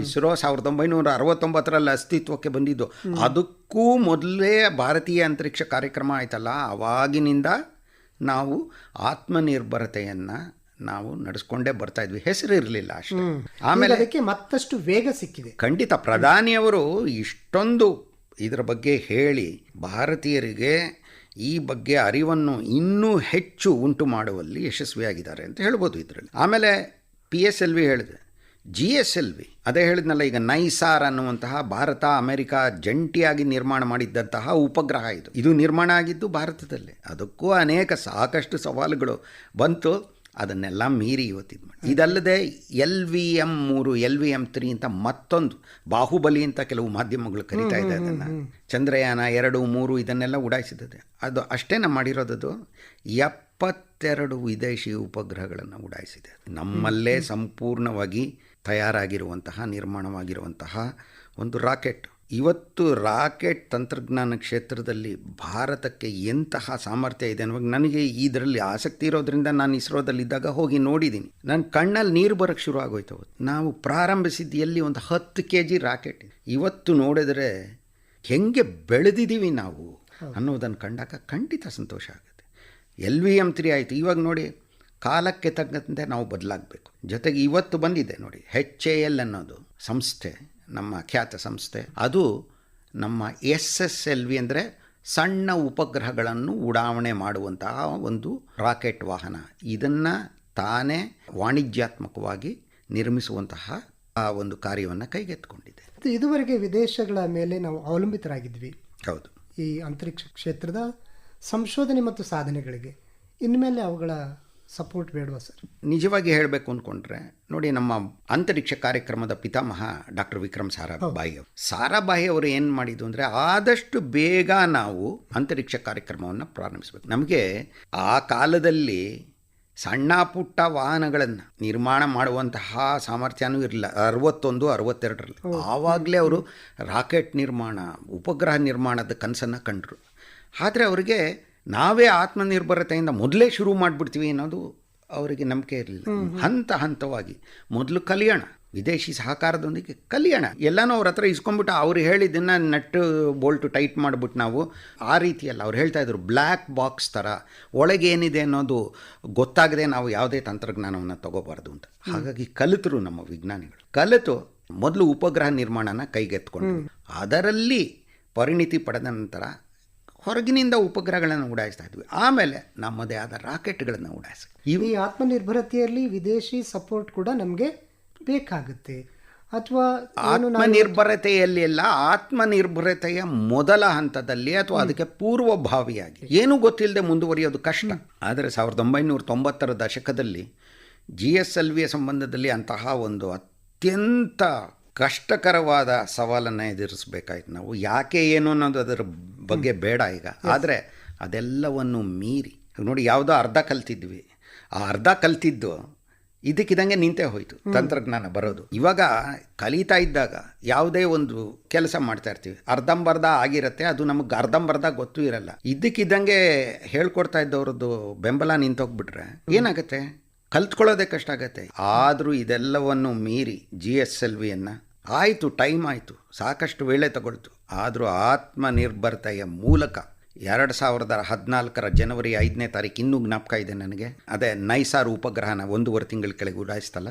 ಇಸ್ರೋ ಸಾವಿರದ ಒಂಬೈನೂರ ಅರವತ್ತೊಂಬತ್ತರಲ್ಲಿ ಅಸ್ತಿತ್ವಕ್ಕೆ ಬಂದಿದ್ದು. ಅದಕ್ಕೂ ಮೊದಲೇ ಭಾರತೀಯ ಅಂತರಿಕ್ಷ ಕಾರ್ಯಕ್ರಮ ಆಯ್ತಲ್ಲ ಅವಾಗಿನಿಂದ ನಾವು ಆತ್ಮನಿರ್ಭರತೆಯನ್ನು ನಾವು ನಡೆಸ್ಕೊಂಡೇ ಬರ್ತಾ ಇದ್ವಿ. ಹೆಸರು ಇರಲಿಲ್ಲ ಅಷ್ಟೇ. ಆಮೇಲೆ ಅದಕ್ಕೆ ಮತ್ತಷ್ಟು ವೇಗ ಸಿಕ್ಕಿದೆ. ಖಂಡಿತ ಪ್ರಧಾನಿಯವರು ಇಷ್ಟೊಂದು ಇದರ ಬಗ್ಗೆ ಹೇಳಿ ಭಾರತೀಯರಿಗೆ ಈ ಬಗ್ಗೆ ಅರಿವನ್ನು ಇನ್ನೂ ಹೆಚ್ಚು ಉಂಟು ಮಾಡುವಲ್ಲಿ ಯಶಸ್ವಿಯಾಗಿದ್ದಾರೆ ಅಂತ ಹೇಳ್ಬೋದು ಇದರಲ್ಲಿ. ಆಮೇಲೆ ಪಿ ಎಸ್ ಎಲ್ ವಿ ಹೇಳಿದೆ. ಜಿ ಎಸ್ ಎಲ್ ವಿ ಅದೇ ಹೇಳಿದ್ನಲ್ಲ, ಈಗ ನೈಸಾರ್ ಅನ್ನುವಂತಹ ಭಾರತ, ಅಮೆರಿಕ ಜಂಟಿಯಾಗಿ ನಿರ್ಮಾಣ ಮಾಡಿದ್ದಂತಹ ಉಪಗ್ರಹ ಇದು. ಇದು ನಿರ್ಮಾಣ ಆಗಿದ್ದು ಭಾರತದಲ್ಲಿ. ಅದಕ್ಕೂ ಅನೇಕ ಸಾಕಷ್ಟು ಸವಾಲುಗಳು ಬಂತು. ಅದನ್ನೆಲ್ಲ ಮೀರಿ ಇವತ್ತಿದ್ದು ಮಾಡಿ. ಇದಲ್ಲದೆ ಎಲ್ ವಿ ಎಂ ಮೂರು ಎಲ್ ವಿ ಎಂ ತ್ರೀ ಅಂತ ಮತ್ತೊಂದು ಬಾಹುಬಲಿ ಅಂತ ಕೆಲವು ಮಾಧ್ಯಮಗಳು ಕರೀತಾ ಇದೆ ಅದನ್ನು. ಚಂದ್ರಯಾನ ಎರಡು ಮೂರು ಇದನ್ನೆಲ್ಲ ಉಡಾಯಿಸಿದೆ ಅದು ಅಷ್ಟೇ ನಾವು ಮಾಡಿರೋದದು. ಎಪ್ಪತ್ತೆರಡು ವಿದೇಶಿ ಉಪಗ್ರಹಗಳನ್ನು ಉಡಾಯಿಸಿದೆ. ನಮ್ಮಲ್ಲೇ ಸಂಪೂರ್ಣವಾಗಿ ತಯಾರಾಗಿರುವಂತಹ ನಿರ್ಮಾಣವಾಗಿರುವಂತಹ ಒಂದು ರಾಕೆಟ್. ಇವತ್ತು ರಾಕೆಟ್ ತಂತ್ರಜ್ಞಾನ ಕ್ಷೇತ್ರದಲ್ಲಿ ಭಾರತಕ್ಕೆ ಎಂತಹ ಸಾಮರ್ಥ್ಯ ಇದೆ ಅನ್ನುವಾಗ ನನಗೆ ಇದರಲ್ಲಿ ಆಸಕ್ತಿ ಇರೋದ್ರಿಂದ ನಾನು ಇಸ್ರೋದಲ್ಲಿದ್ದಾಗ ಹೋಗಿ ನೋಡಿದ್ದೀನಿ. ನನ್ನ ಕಣ್ಣಲ್ಲಿ ನೀರು ಬರೋಕ್ಕೆ ಶುರು ಆಗೋಯ್ತು ಅವತ್ತು. ನಾವು ಪ್ರಾರಂಭಿಸಿದ್ದು ಎಲ್ಲಿ? ಒಂದು ಹತ್ತು ಕೆ ಜಿ ರಾಕೆಟ್. ಇವತ್ತು ನೋಡಿದರೆ ಹೆಂಗೆ ಬೆಳೆದಿದ್ದೀವಿ ನಾವು ಅನ್ನೋದನ್ನು ಕಂಡಾಗ ಖಂಡಿತ ಸಂತೋಷ ಆಗುತ್ತೆ. ಎಲ್ ವಿ ಎಂ ತ್ರೀ ಆಯಿತು. ಇವಾಗ ನೋಡಿ ಕಾಲಕ್ಕೆ ತಕ್ಕಂತೆ ನಾವು ಬದಲಾಗಬೇಕು. ಜೊತೆಗೆ ಇವತ್ತು ಬಂದಿದೆ ನೋಡಿ ಹೆಚ್ ಎ ಎಲ್ ಅನ್ನೋದು ಸಂಸ್ಥೆ. ನಮ್ಮ ಖ್ಯಾತ ಸಂಸ್ಥೆ. ಅದು ನಮ್ಮ ಎಸ್ ಎಸ್ ಎಲ್ ವಿ ಅಂದರೆ ಸಣ್ಣ ಉಪಗ್ರಹಗಳನ್ನು ಉಡಾವಣೆ ಮಾಡುವಂತಹ ಒಂದು ರಾಕೆಟ್ ವಾಹನ. ಇದನ್ನು ತಾನೇ ವಾಣಿಜ್ಯಾತ್ಮಕವಾಗಿ ನಿರ್ಮಿಸುವಂತಹ ಆ ಒಂದು ಕಾರ್ಯವನ್ನು ಕೈಗೆತ್ತಿಕೊಂಡಿದೆ. ಇದುವರೆಗೆ ವಿದೇಶಗಳ ಮೇಲೆ ನಾವು ಅವಲಂಬಿತರಾಗಿದ್ವಿ. ಹೌದು. ಈ ಅಂತರಿಕ್ಷ ಕ್ಷೇತ್ರದ ಸಂಶೋಧನೆ ಮತ್ತು ಸಾಧನೆಗಳಿಗೆ. ಇನ್ಮೇಲೆ ಅವುಗಳ ಸಪೋರ್ಟ್ ಬೇಡವಾ ಸರ್? ನಿಜವಾಗಿ ಹೇಳಬೇಕು ಅಂದ್ಕೊಂಡ್ರೆ ನೋಡಿ ನಮ್ಮ ಅಂತರಿಕ್ಷ ಕಾರ್ಯಕ್ರಮದ ಪಿತಾಮಹ ಡಾಕ್ಟರ್ ವಿಕ್ರಮ್ ಸಾರಾಭಾಯಿ ಅವರು. ಸಾರಾಭಾಯಿ ಅವರು ಏನು ಮಾಡಿದ್ದು ಅಂದರೆ ಆದಷ್ಟು ಬೇಗ ನಾವು ಅಂತರಿಕ್ಷ ಕಾರ್ಯಕ್ರಮವನ್ನು ಪ್ರಾರಂಭಿಸಬೇಕು. ನಮಗೆ ಆ ಕಾಲದಲ್ಲಿ ಸಣ್ಣ ಪುಟ್ಟ ವಾಹನಗಳನ್ನು ನಿರ್ಮಾಣ ಮಾಡುವಂತಹ ಸಾಮರ್ಥ್ಯನೂ ಇರಲಿಲ್ಲ. ಅರವತ್ತೊಂದು ಅರವತ್ತೆರಡರಲ್ಲಿ. ಆವಾಗಲೇ ಅವರು ರಾಕೆಟ್ ನಿರ್ಮಾಣ ಉಪಗ್ರಹ ನಿರ್ಮಾಣದ ಕನಸನ್ನು ಕಂಡರು. ಆದರೆ ಅವರಿಗೆ ನಾವೇ ಆತ್ಮನಿರ್ಭರತೆಯಿಂದ ಮೊದಲೇ ಶುರು ಮಾಡಿಬಿಡ್ತೀವಿ ಅನ್ನೋದು ಅವರಿಗೆ ನಂಬಿಕೆ ಇರಲಿಲ್ಲ. ಹಂತ ಹಂತವಾಗಿ. ಮೊದಲು ಕಲಿಯೋಣ. ವಿದೇಶಿ ಸಹಕಾರದೊಂದಿಗೆ ಕಲಿಯೋಣ. ಎಲ್ಲನೂ ಅವ್ರ ಹತ್ರ ಇಸ್ಕೊಂಡ್ಬಿಟ್ಟು ಅವ್ರು ಹೇಳಿದ್ದನ್ನು ನಟ್ಟು ಬೋಲ್ಟು ಟೈಟ್ ಮಾಡಿಬಿಟ್ಟು ನಾವು ಆ ರೀತಿಯಲ್ಲ. ಅವ್ರು ಹೇಳ್ತಾ ಇದ್ರು ಬ್ಲ್ಯಾಕ್ ಬಾಕ್ಸ್ ಥರ ಒಳಗೆ ಏನಿದೆ ಅನ್ನೋದು ಗೊತ್ತಾಗದೆ ನಾವು ಯಾವುದೇ ತಂತ್ರಜ್ಞಾನವನ್ನು ತಗೋಬಾರ್ದು ಅಂತ. ಹಾಗಾಗಿ ಕಲಿತರು ನಮ್ಮ ವಿಜ್ಞಾನಿಗಳು. ಕಲಿತು ಮೊದಲು ಉಪಗ್ರಹ ನಿರ್ಮಾಣನ ಕೈಗೆತ್ಕೊಂಡು ಅದರಲ್ಲಿ ಪರಿಣಿತಿ ಪಡೆದ ನಂತರ ಹೊರಗಿನಿಂದ ಉಪಗ್ರಹಗಳನ್ನು ಉಡಾಯಿಸ್ತಾ ಇದ್ವಿ. ಆಮೇಲೆ ನಮ್ಮದೇ ಆದ ರಾಕೆಟ್ಗಳನ್ನು ಉಡಾಯಿಸಿ ಇವು ಈ ಆತ್ಮನಿರ್ಭರತೆಯಲ್ಲಿ ವಿದೇಶಿ ಸಪೋರ್ಟ್ ಕೂಡ ನಮಗೆ ಬೇಕಾಗುತ್ತೆ. ಅಥವಾ ಆತ್ಮನಿರ್ಭರತೆಯಲ್ಲಿ ಎಲ್ಲ ಆತ್ಮನಿರ್ಭರತೆಯ ಮೊದಲ ಹಂತದಲ್ಲಿ ಅಥವಾ ಅದಕ್ಕೆ ಪೂರ್ವಭಾವಿಯಾಗಿ. ಏನೂ ಗೊತ್ತಿಲ್ಲದೆ ಮುಂದುವರಿಯೋದು ಕಷ್ಟ. ಆದರೆ ಸಾವಿರದ ಒಂಬೈನೂರ ತೊಂಬತ್ತರ ದಶಕದಲ್ಲಿ ಜಿ ಎಸ್ ಎಲ್ ವಿಯ ಸಂಬಂಧದಲ್ಲಿ ಅಂತಹ ಒಂದು ಅತ್ಯಂತ ಕಷ್ಟಕರವಾದ ಸವಾಲನ್ನು ಎದುರಿಸಬೇಕಾಯ್ತು ನಾವು. ಯಾಕೆ ಏನು ಅನ್ನೋದು ಅದರ ಬಗ್ಗೆ ಬೇಡ ಈಗ. ಆದರೆ ಅದೆಲ್ಲವನ್ನು ಮೀರಿ ನೋಡಿ ಯಾವುದೋ ಅರ್ಧ ಕಲ್ತಿದ್ವಿ. ಆ ಅರ್ಧ ಕಲ್ತಿದ್ದು ಇದಕ್ಕಿದಂಗೆ ನಿಂತೇ ಹೋಯಿತು ತಂತ್ರಜ್ಞಾನ ಬರೋದು. ಇವಾಗ ಕಲಿತಾ ಇದ್ದಾಗ ಯಾವುದೇ ಒಂದು ಕೆಲಸ ಮಾಡ್ತಾ ಇರ್ತೀವಿ. ಅರ್ಧಂಬರ್ಧ ಆಗಿರುತ್ತೆ ಅದು ನಮಗೆ ಅರ್ಧಂಬರ್ಧ ಗೊತ್ತೂ ಇರಲ್ಲ. ಇದ್ದಕ್ಕಿದ್ದಂಗೆ ಹೇಳ್ಕೊಡ್ತಾ ಇದ್ದವ್ರದ್ದು ಬೆಂಬಲ ನಿಂತೋಗ್ಬಿಟ್ರೆ ಏನಾಗುತ್ತೆ? ಕಲ್ತ್ಕೊಳ್ಳೋದೇ ಕಷ್ಟ ಆಗತ್ತೆ. ಆದರೂ ಇದೆಲ್ಲವನ್ನು ಮೀರಿ ಜಿ ಎಸ್ ಎಲ್ ವಿಯನ್ನು ಆಯಿತು ಟೈಮ್ ಆಯಿತು ಸಾಕಷ್ಟು ವೇಳೆ ತಗೊಳ್ತು. ಆದರೂ ಆತ್ಮನಿರ್ಭರತೆಯ ಮೂಲಕ ಎರಡು ಸಾವಿರದ ಹದಿನಾಲ್ಕರ ಜನವರಿ ಐದನೇ ತಾರೀಕು ಇನ್ನೂ ಜ್ಞಾಪಕ ಇದೆ ನನಗೆ. ಅದೇ ನೈಸಾರ್ ಉಪಗ್ರಹನ ಒಂದೂವರೆ ತಿಂಗಳ ಕೆಳಗೆ ಉಡಾಯಿಸ್ತಲ್ಲ.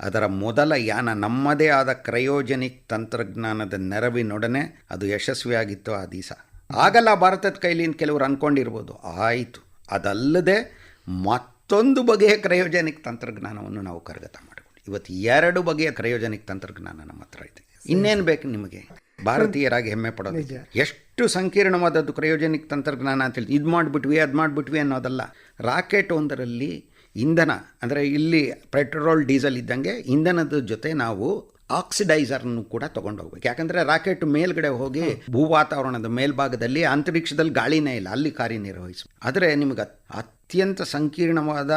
ಅದರ ಮೊದಲ ಯಾನ ನಮ್ಮದೇ ಆದ ಕ್ರಯೋಜನಿಕ್ ತಂತ್ರಜ್ಞಾನದ ನೆರವಿನೊಡನೆ ಅದು ಯಶಸ್ವಿಯಾಗಿತ್ತು ಆ ದಿವಸ. ಆಗಲ್ಲ ಭಾರತದ ಕೈಲಿ ಕೆಲವರು ಅಂದ್ಕೊಂಡಿರ್ಬೋದು ಆಯಿತು. ಅದಲ್ಲದೆ ಮತ್ತೊಂದು ಬಗೆಯ ಕ್ರಯೋಜನಿಕ್ ತಂತ್ರಜ್ಞಾನವನ್ನು ನಾವು ಕರಗತ ಮಾಡಿಕೊಂಡು ಇವತ್ತು ಎರಡು ಬಗೆಯ ಕ್ರಯೋಜನಿಕ್ ತಂತ್ರಜ್ಞಾನ ನಮ್ಮ ಹತ್ರ ಇದೆ. ಇನ್ನೇನು ಬೇಕು ನಿಮಗೆ? ಭಾರತೀಯರಾಗಿ ಹೆಮ್ಮೆ ಪಡೋದು ಎಷ್ಟು ಸಂಕೀರ್ಣವಾದದ್ದು ಕ್ರಯೋಜನಿಕ್ ತಂತ್ರಜ್ಞಾನ ಅಂತ ಹೇಳಿ. ಇದು ಮಾಡಿಬಿಟ್ವಿ ಅದು ಮಾಡಿಬಿಟ್ವಿ ಅನ್ನೋದಲ್ಲ. ರಾಕೆಟ್ ಒಂದರಲ್ಲಿ ಇಂಧನ ಅಂದರೆ ಇಲ್ಲಿ ಪೆಟ್ರೋಲ್ ಡೀಸೆಲ್ ಇದ್ದಂಗೆ ಇಂಧನದ ಜೊತೆ ನಾವು ಆಕ್ಸಿಡೈಸರ್ನು ಕೂಡ ತೊಗೊಂಡು ಹೋಗ್ಬೇಕು ಯಾಕಂದರೆ ರಾಕೆಟ್ ಮೇಲ್ಗಡೆ ಹೋಗಿ ಭೂ ವಾತಾವರಣದ ಮೇಲ್ಭಾಗದಲ್ಲಿ ಅಂತರಿಕ್ಷದಲ್ಲಿ ಗಾಳಿನೇ ಇಲ್ಲ ಅಲ್ಲಿ ಕಾರ್ಯನಿರ್ವಹಿಸ ಆದರೆ ನಿಮಗೆ ಅತ್ಯಂತ ಸಂಕೀರ್ಣವಾದ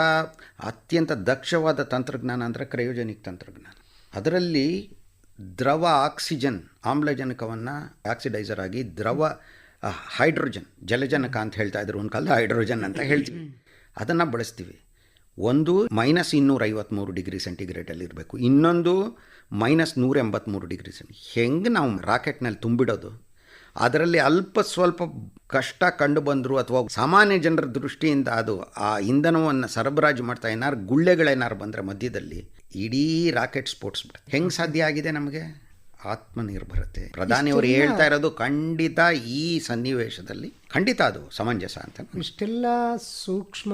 ಅತ್ಯಂತ ದಕ್ಷವಾದ ತಂತ್ರಜ್ಞಾನ ಅಂದರೆ ಕ್ರಯೋಜನಿಕ್ ತಂತ್ರಜ್ಞಾನ. ಅದರಲ್ಲಿ ದ್ರವ ಆಕ್ಸಿಜನ್ ಆಮ್ಲಜನಕವನ್ನು ಆಕ್ಸಿಡೈಸರ್ ಆಗಿ ದ್ರವ ಹೈಡ್ರೋಜನ್ ಜಲಜನಕ ಅಂತ ಹೇಳ್ತಾ ಇದ್ರು ಒಂದು ಕಾಲದ ಹೈಡ್ರೋಜನ್ ಅಂತ ಹೇಳ್ತೀವಿ. ಅದನ್ನು ಬಳಸ್ತೀವಿ. ಒಂದು ಮೈನಸ್ ಇನ್ನೂರ ಐವತ್ತ್ಮೂರು ಡಿಗ್ರಿ ಸೆಂಟಿಗ್ರೇಡಲ್ಲಿ ಇರಬೇಕು. ಇನ್ನೊಂದು ಮೈನಸ್ ನೂರ ಎಂಬತ್ತ್ಮೂರು ಡಿಗ್ರಿ ಸೆಂಟಿ ಹೆಂಗೆ ನಾವು ರಾಕೆಟ್ನಲ್ಲಿ ತುಂಬಿಡೋದು? ಅದರಲ್ಲಿ ಅಲ್ಪ ಸ್ವಲ್ಪ ಕಷ್ಟ ಕಂಡು ಬಂದರೂ ಅಥವಾ ಸಾಮಾನ್ಯ ಜನರ ದೃಷ್ಟಿಯಿಂದ ಅದು ಆ ಇಂಧನವನ್ನು ಸರಬರಾಜು ಮಾಡ್ತಾ ಏನಾರು ಗುಳ್ಳೆಗಳೇನಾರು ಬಂದರೆ ಮಧ್ಯದಲ್ಲಿ ಇಡೀ ರಾಕೆಟ್ ಸ್ಪೋರ್ಟ್ಸ್ ಹೆಂಗ್ ಸಾಧ್ಯ ಆಗಿದೆ ನಮಗೆ? ಆತ್ಮನಿರ್ಭರತೆ. ಪ್ರಧಾನಿಯವರು ಹೇಳ್ತಾ ಇರೋದು ಖಂಡಿತ ಈ ಸನ್ನಿವೇಶದಲ್ಲಿ ಖಂಡಿತ ಅದು ಸಮಂಜಸ ಅಂತ ಇಷ್ಟೆಲ್ಲ ಸೂಕ್ಷ್ಮ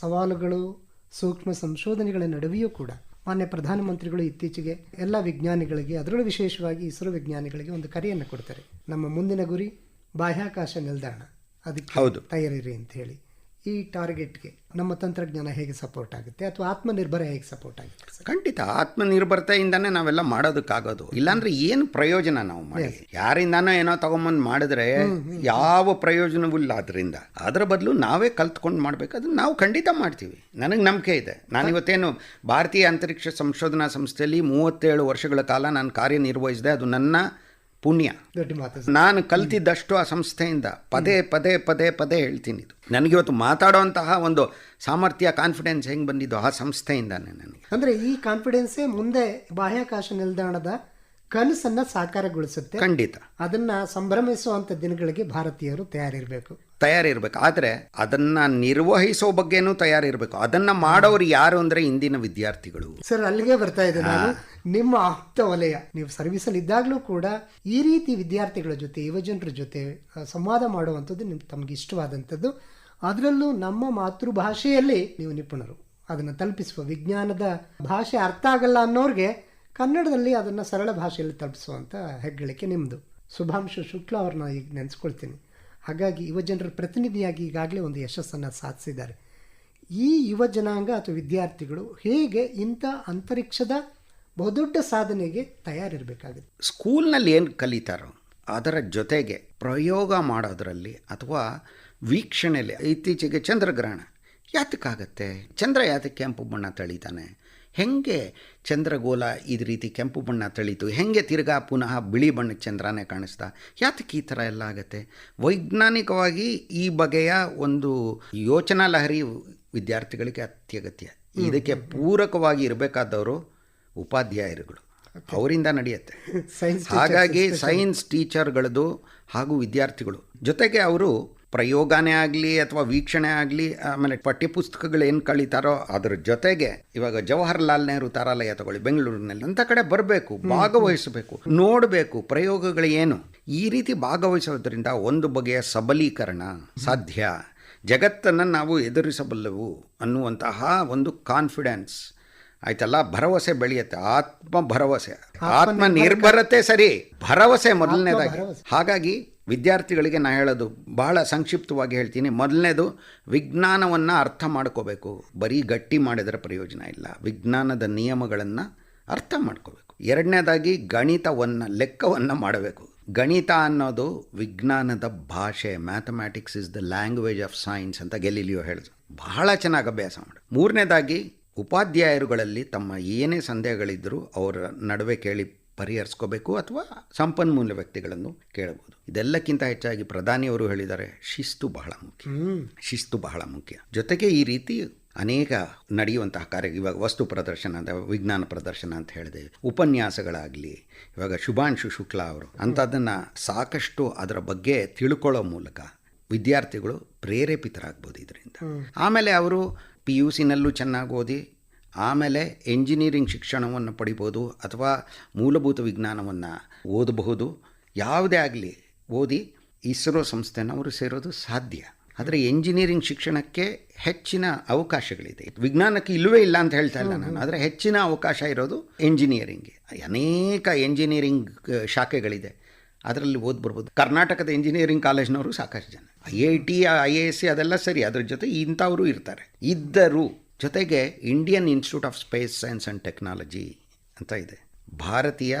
ಸವಾಲುಗಳು ಸೂಕ್ಷ್ಮ ಸಂಶೋಧನೆಗಳ ನಡುವೆಯೂ ಕೂಡ ಮಾನ್ಯ ಪ್ರಧಾನಮಂತ್ರಿಗಳು ಇತ್ತೀಚೆಗೆ ಎಲ್ಲ ವಿಜ್ಞಾನಿಗಳಿಗೆ ಅದರಲ್ಲೂ ವಿಶೇಷವಾಗಿ ಇಸ್ರೋ ವಿಜ್ಞಾನಿಗಳಿಗೆ ಒಂದು ಕರೆಯನ್ನು ಕೊಡ್ತಾರೆ. ನಮ್ಮ ಮುಂದಿನ ಗುರಿ ಬಾಹ್ಯಾಕಾಶ ನಿಲ್ದಾಣ. ಅದಕ್ಕೆ ಹೌದು. ತಯಾರಿರಿ ಅಂತ ಹೇಳಿ. ಈ ಟಾರ್ಗೆಟ್ಗೆ ನಮ್ಮ ತಂತ್ರಜ್ಞಾನ ಹೇಗೆ ಸಪೋರ್ಟ್ ಆಗುತ್ತೆ ಅಥವಾ ಆತ್ಮನಿರ್ಭರ ಹೇಗೆ ಸಪೋರ್ಟ್ ಆಗುತ್ತೆ ಖಂಡಿತ ಆತ್ಮನಿರ್ಭರತೆಯಿಂದನೇ ನಾವೆಲ್ಲ ಮಾಡೋದಕ್ಕಾಗೋದು. ಇಲ್ಲಾಂದ್ರೆ ಏನು ಪ್ರಯೋಜನ ನಾವು ಮಾಡಿ? ಯಾರಿಂದಾನೋ ಏನೋ ತಗೊಂಬಂದು ಮಾಡಿದ್ರೆ ಯಾವ ಪ್ರಯೋಜನವೂ ಇಲ್ಲ ಅದರಿಂದ ಅದರ ಬದಲು ನಾವೇ ಕಲ್ತ್ಕೊಂಡು ಮಾಡ್ಬೇಕು. ಅದನ್ನ ನಾವು ಖಂಡಿತ ಮಾಡ್ತೀವಿ. ನನಗೆ ನಂಬಿಕೆ ಇದೆ. ನಾನು ಇವತ್ತೇನು ಭಾರತೀಯ ಅಂತರಿಕ್ಷ ಸಂಶೋಧನಾ ಸಂಸ್ಥೆಯಲ್ಲಿ ಮೂವತ್ತೇಳು ವರ್ಷಗಳ ಕಾಲ ನಾನು ಕಾರ್ಯನಿರ್ವಹಿಸಿದೆ. ಅದು ನನ್ನ ಪುಣ್ಯ. ದೊಡ್ಡ ಮಾತು ನಾನು ಕಲ್ತಿದ್ದಷ್ಟು ಆ ಸಂಸ್ಥೆಯಿಂದ. ಪದೇ ಪದೇ ಪದೇ ಪದೇ ಹೇಳ್ತೀನಿ ಇದು. ನನಗಿವತ್ತು ಮಾತಾಡುವಂತಹ ಒಂದು ಸಾಮರ್ಥ್ಯ ಕಾನ್ಫಿಡೆನ್ಸ್ ಹೆಂಗೆ ಬಂದಿದ್ದು ಆ ಸಂಸ್ಥೆಯಿಂದಾನೆ ನನಗೆ. ಅಂದರೆ ಈ ಕಾನ್ಫಿಡೆನ್ಸೇ ಮುಂದೆ ಬಾಹ್ಯಾಕಾಶ ನಿಲ್ದಾಣದ ಕನಸನ್ನ ಸಾಕಾರಗೊಳಿಸುತ್ತೆ. ಖಂಡಿತ. ಅದನ್ನ ಸಂಭ್ರಮಿಸುವಂತ ದಿನಗಳಿಗೆ ಭಾರತೀಯರು ತಯಾರಿರಬೇಕು. ತಯಾರಿರ್ಬೇಕು. ಆದರೆ ಅದನ್ನ ನಿರ್ವಹಿಸೋ ಬಗ್ಗೆನೂ ತಯಾರಿರ್ಬೇಕು. ಅದನ್ನ ಮಾಡೋರು ಯಾರು ಅಂದ್ರೆ ಇಂದಿನ ವಿದ್ಯಾರ್ಥಿಗಳು. ಸರ್ ಅಲ್ಲಿಗೆ ಬರ್ತಾ ಇದೆ ನಾನು. ನಿಮ್ಮ ಆಪ್ತ ವಲಯ ನೀವು ಸರ್ವಿಸಲ್ಲಿ ಇದ್ದಾಗಲೂ ಕೂಡ ಈ ರೀತಿ ವಿದ್ಯಾರ್ಥಿಗಳ ಜೊತೆ ಯುವಜನರ ಜೊತೆ ಸಂವಾದ ಮಾಡುವಂಥದ್ದು ನಿಮ್ಗೆ ತಮಗೆ ಇಷ್ಟವಾದಂಥದ್ದು. ಅದರಲ್ಲೂ ನಮ್ಮ ಮಾತೃಭಾಷೆಯಲ್ಲಿ ನೀವು ನಿಪುಣರು. ಅದನ್ನು ತಲುಪಿಸುವ ವಿಜ್ಞಾನದ ಭಾಷೆ ಅರ್ಥ ಆಗಲ್ಲ ಅನ್ನೋರಿಗೆ ಕನ್ನಡದಲ್ಲಿ ಅದನ್ನು ಸರಳ ಭಾಷೆಯಲ್ಲಿ ತಲುಪಿಸುವಂಥ ಹೆಗ್ಗಳಿಕೆ ನಿಮ್ಮದು ಶುಭಾಂಶು ಶುಕ್ಲ ಅವ್ರನ್ನ ಈಗ ನೆನೆಸ್ಕೊಳ್ತೀನಿ. ಹಾಗಾಗಿ ಯುವಜನರ ಪ್ರತಿನಿಧಿಯಾಗಿ ಈಗಾಗಲೇ ಒಂದು ಯಶಸ್ಸನ್ನು ಸಾಧಿಸಿದ್ದಾರೆ. ಈ ಯುವ ಜನಾಂಗ ಅಥವಾ ವಿದ್ಯಾರ್ಥಿಗಳು ಹೇಗೆ ಇಂಥ ಅಂತರಿಕ್ಷದ ಬಹುದೊಡ್ಡ ಸಾಧನೆಗೆ ತಯಾರಿರಬೇಕಾಗುತ್ತೆ? ಸ್ಕೂಲ್ನಲ್ಲಿ ಏನು ಕಲಿತಾರೋ ಅದರ ಜೊತೆಗೆ ಪ್ರಯೋಗ ಮಾಡೋದರಲ್ಲಿ ಅಥವಾ ವೀಕ್ಷಣೆಯಲ್ಲಿ ಇತ್ತೀಚೆಗೆ ಚಂದ್ರಗ್ರಹಣ ಯಾತಕ್ಕಾಗತ್ತೆ? ಚಂದ್ರ ಯಾತಕ್ಕೆ ಕೆಂಪು ಬಣ್ಣ ತಳಿತಾನೆ? ಹೆಂಗೆ ಚಂದ್ರಗೋಲ ಇದು ರೀತಿ ಕೆಂಪು ಬಣ್ಣ ತಳೀತು? ಹೆಂಗೆ ತಿರ್ಗಾ ಪುನಃ ಬಿಳಿ ಬಣ್ಣದ ಚಂದ್ರನೇ ಕಾಣಿಸ್ತಾ? ಯಾತಕ್ಕೆ ಈ ಥರ ಎಲ್ಲ ಆಗತ್ತೆ? ವೈಜ್ಞಾನಿಕವಾಗಿ ಈ ಬಗೆಯ ಒಂದು ಯೋಚನಾ ಲಹರಿ ವಿದ್ಯಾರ್ಥಿಗಳಿಗೆ ಅತ್ಯಗತ್ಯ. ಇದಕ್ಕೆ ಪೂರಕವಾಗಿ ಇರಬೇಕಾದವರು ಉಪಾಧ್ಯಾಯರುಗಳು. ಅವರಿಂದ ನಡೆಯುತ್ತೆ. ಸೈನ್ಸ್ ಹಾಗಾಗಿ ಸೈನ್ಸ್ ಟೀಚರ್ಗಳದು ಹಾಗೂ ವಿದ್ಯಾರ್ಥಿಗಳು. ಜೊತೆಗೆ ಅವರು ಪ್ರಯೋಗನೇ ಆಗಲಿ ಅಥವಾ ವೀಕ್ಷಣೆ ಆಗಲಿ ಆಮೇಲೆ ಪಠ್ಯಪುಸ್ತಕಗಳು ಏನು ಕಳೀತಾರೋ ಅದ್ರ ಜೊತೆಗೆ ಇವಾಗ ಜವಾಹರ್ಲಾಲ್ ನೆಹರು ತಾರಾಲಯ ತಗೊಳ್ಳಿ ಬೆಂಗಳೂರಿನಲ್ಲಿ ಅಂತ ಕಡೆ ಬರಬೇಕು ಭಾಗವಹಿಸಬೇಕು ನೋಡಬೇಕು ಪ್ರಯೋಗಗಳು ಏನು? ಈ ರೀತಿ ಭಾಗವಹಿಸೋದ್ರಿಂದ ಒಂದು ಬಗೆಯ ಸಬಲೀಕರಣ ಸಾಧ್ಯ. ಜಗತ್ತನ್ನು ನಾವು ಎದುರಿಸಬಲ್ಲೆವು ಅನ್ನುವಂತಹ ಒಂದು ಕಾನ್ಫಿಡೆನ್ಸ್. ಆಯ್ತಲ್ಲ? ಭರವಸೆ ಬೆಳೆಯುತ್ತೆ ಆತ್ಮ ಭರವಸೆ ಆತ್ಮ ನಿರ್ಭರತೆ ಸರಿ ಭರವಸೆ ಮೊದಲನೇದಾಗಿ. ಹಾಗಾಗಿ ವಿದ್ಯಾರ್ಥಿಗಳಿಗೆ ನಾ ಹೇಳೋದು ಬಹಳ ಸಂಕ್ಷಿಪ್ತವಾಗಿ ಹೇಳ್ತೀನಿ. ಮೊದಲನೇದು, ವಿಜ್ಞಾನವನ್ನು ಅರ್ಥ ಮಾಡ್ಕೋಬೇಕು. ಬರೀ ಗಟ್ಟಿ ಮಾಡಿದರೆ ಪ್ರಯೋಜನ ಇಲ್ಲ. ವಿಜ್ಞಾನದ ನಿಯಮಗಳನ್ನು ಅರ್ಥ ಮಾಡ್ಕೋಬೇಕು. ಎರಡನೇದಾಗಿ, ಗಣಿತವನ್ನು, ಲೆಕ್ಕವನ್ನು ಮಾಡಬೇಕು. ಗಣಿತ ಅನ್ನೋದು ವಿಜ್ಞಾನದ ಭಾಷೆ. Mathematics is the language of science ಅಂತ ಗೆಲಿಲಿಯೋ ಹೇಳಿದ್ರು ಬಹಳ ಚೆನ್ನಾಗಿ ಅಭ್ಯಾಸ ಮಾಡಿ. ಮೂರನೇದಾಗಿ, ಉಪಾಧ್ಯಾಯರುಗಳಲ್ಲಿ ತಮ್ಮ ಏನೇ ಸಂದೇಹಗಳಿದ್ದರೂ ಅವರ ನಡುವೆ ಕೇಳಿ ಪರಿಹರಿಸ್ಕೋಬೇಕು ಅಥವಾ ಸಂಪನ್ಮೂಲ ವ್ಯಕ್ತಿಗಳನ್ನು ಕೇಳಬಹುದು ಇದೆಲ್ಲಕ್ಕಿಂತ ಹೆಚ್ಚಾಗಿ ಪ್ರಧಾನಿಯವರು ಹೇಳಿದ್ದಾರೆ ಶಿಸ್ತು ಬಹಳ ಮುಖ್ಯ. ಶಿಸ್ತು ಬಹಳ ಮುಖ್ಯ. ಜೊತೆಗೆ ಈ ರೀತಿ ಅನೇಕ ನಡೆಯುವಂತಹ ಕಾರ್ಯ ಇವಾಗ ವಸ್ತು ಪ್ರದರ್ಶನ ಅಂತ ವಿಜ್ಞಾನ ಪ್ರದರ್ಶನ ಅಂತ ಹೇಳಿದೆ ಉಪನ್ಯಾಸಗಳಾಗಲಿ ಇವಾಗ ಶುಭಾಂಶು ಶುಕ್ಲಾ ಅವರು ಅಂಥದ್ದನ್ನು ಸಾಕಷ್ಟು ಅದರ ಬಗ್ಗೆ ತಿಳ್ಕೊಳ್ಳೋ ಮೂಲಕ ವಿದ್ಯಾರ್ಥಿಗಳು ಪ್ರೇರೇಪಿತರಾಗ್ಬೋದು ಇದರಿಂದ. ಆಮೇಲೆ ಅವರು ಪಿ ಯು ಸಿನಲ್ಲೂ ಚೆನ್ನಾಗಿ ಓದಿ ಆಮೇಲೆ ಎಂಜಿನಿಯರಿಂಗ್ ಶಿಕ್ಷಣವನ್ನು ಪಡಿಬೋದು ಅಥವಾ ಮೂಲಭೂತ ವಿಜ್ಞಾನವನ್ನು ಓದಬಹುದು. ಯಾವುದೇ ಆಗಲಿ ಓದಿ ಇಸ್ರೋ ಸಂಸ್ಥೆನ ಅವರು ಸೇರೋದು ಸಾಧ್ಯ. ಆದರೆ ಎಂಜಿನಿಯರಿಂಗ್ ಶಿಕ್ಷಣಕ್ಕೆ ಹೆಚ್ಚಿನ ಅವಕಾಶಗಳಿದೆ. ವಿಜ್ಞಾನಕ್ಕೆ ಇಲ್ಲವೇ ಇಲ್ಲ ಅಂತ ಹೇಳ್ತಾ ಇಲ್ಲ ನಾನು, ಆದರೆ ಹೆಚ್ಚಿನ ಅವಕಾಶ ಇರೋದು ಎಂಜಿನಿಯರಿಂಗ್ಗೆ ಅನೇಕ ಎಂಜಿನಿಯರಿಂಗ್ ಶಾಖೆಗಳಿದೆ. ಅದರಲ್ಲಿ ಓದ್ ಬರ್ಬೋದು. ಕರ್ನಾಟಕದ ಇಂಜಿನಿಯರಿಂಗ್ ಕಾಲೇಜ್ನವರು ಸಾಕಷ್ಟು ಜನ. I I T, I A S C ಅದೆಲ್ಲ ಸರಿ, ಅದ್ರ ಜೊತೆ ಇಂಥವರು ಇರ್ತಾರೆ. ಇದ್ದರು ಜೊತೆಗೆ Indian institute of space science and technology ಅಂತ ಇದೆ. ಭಾರತೀಯ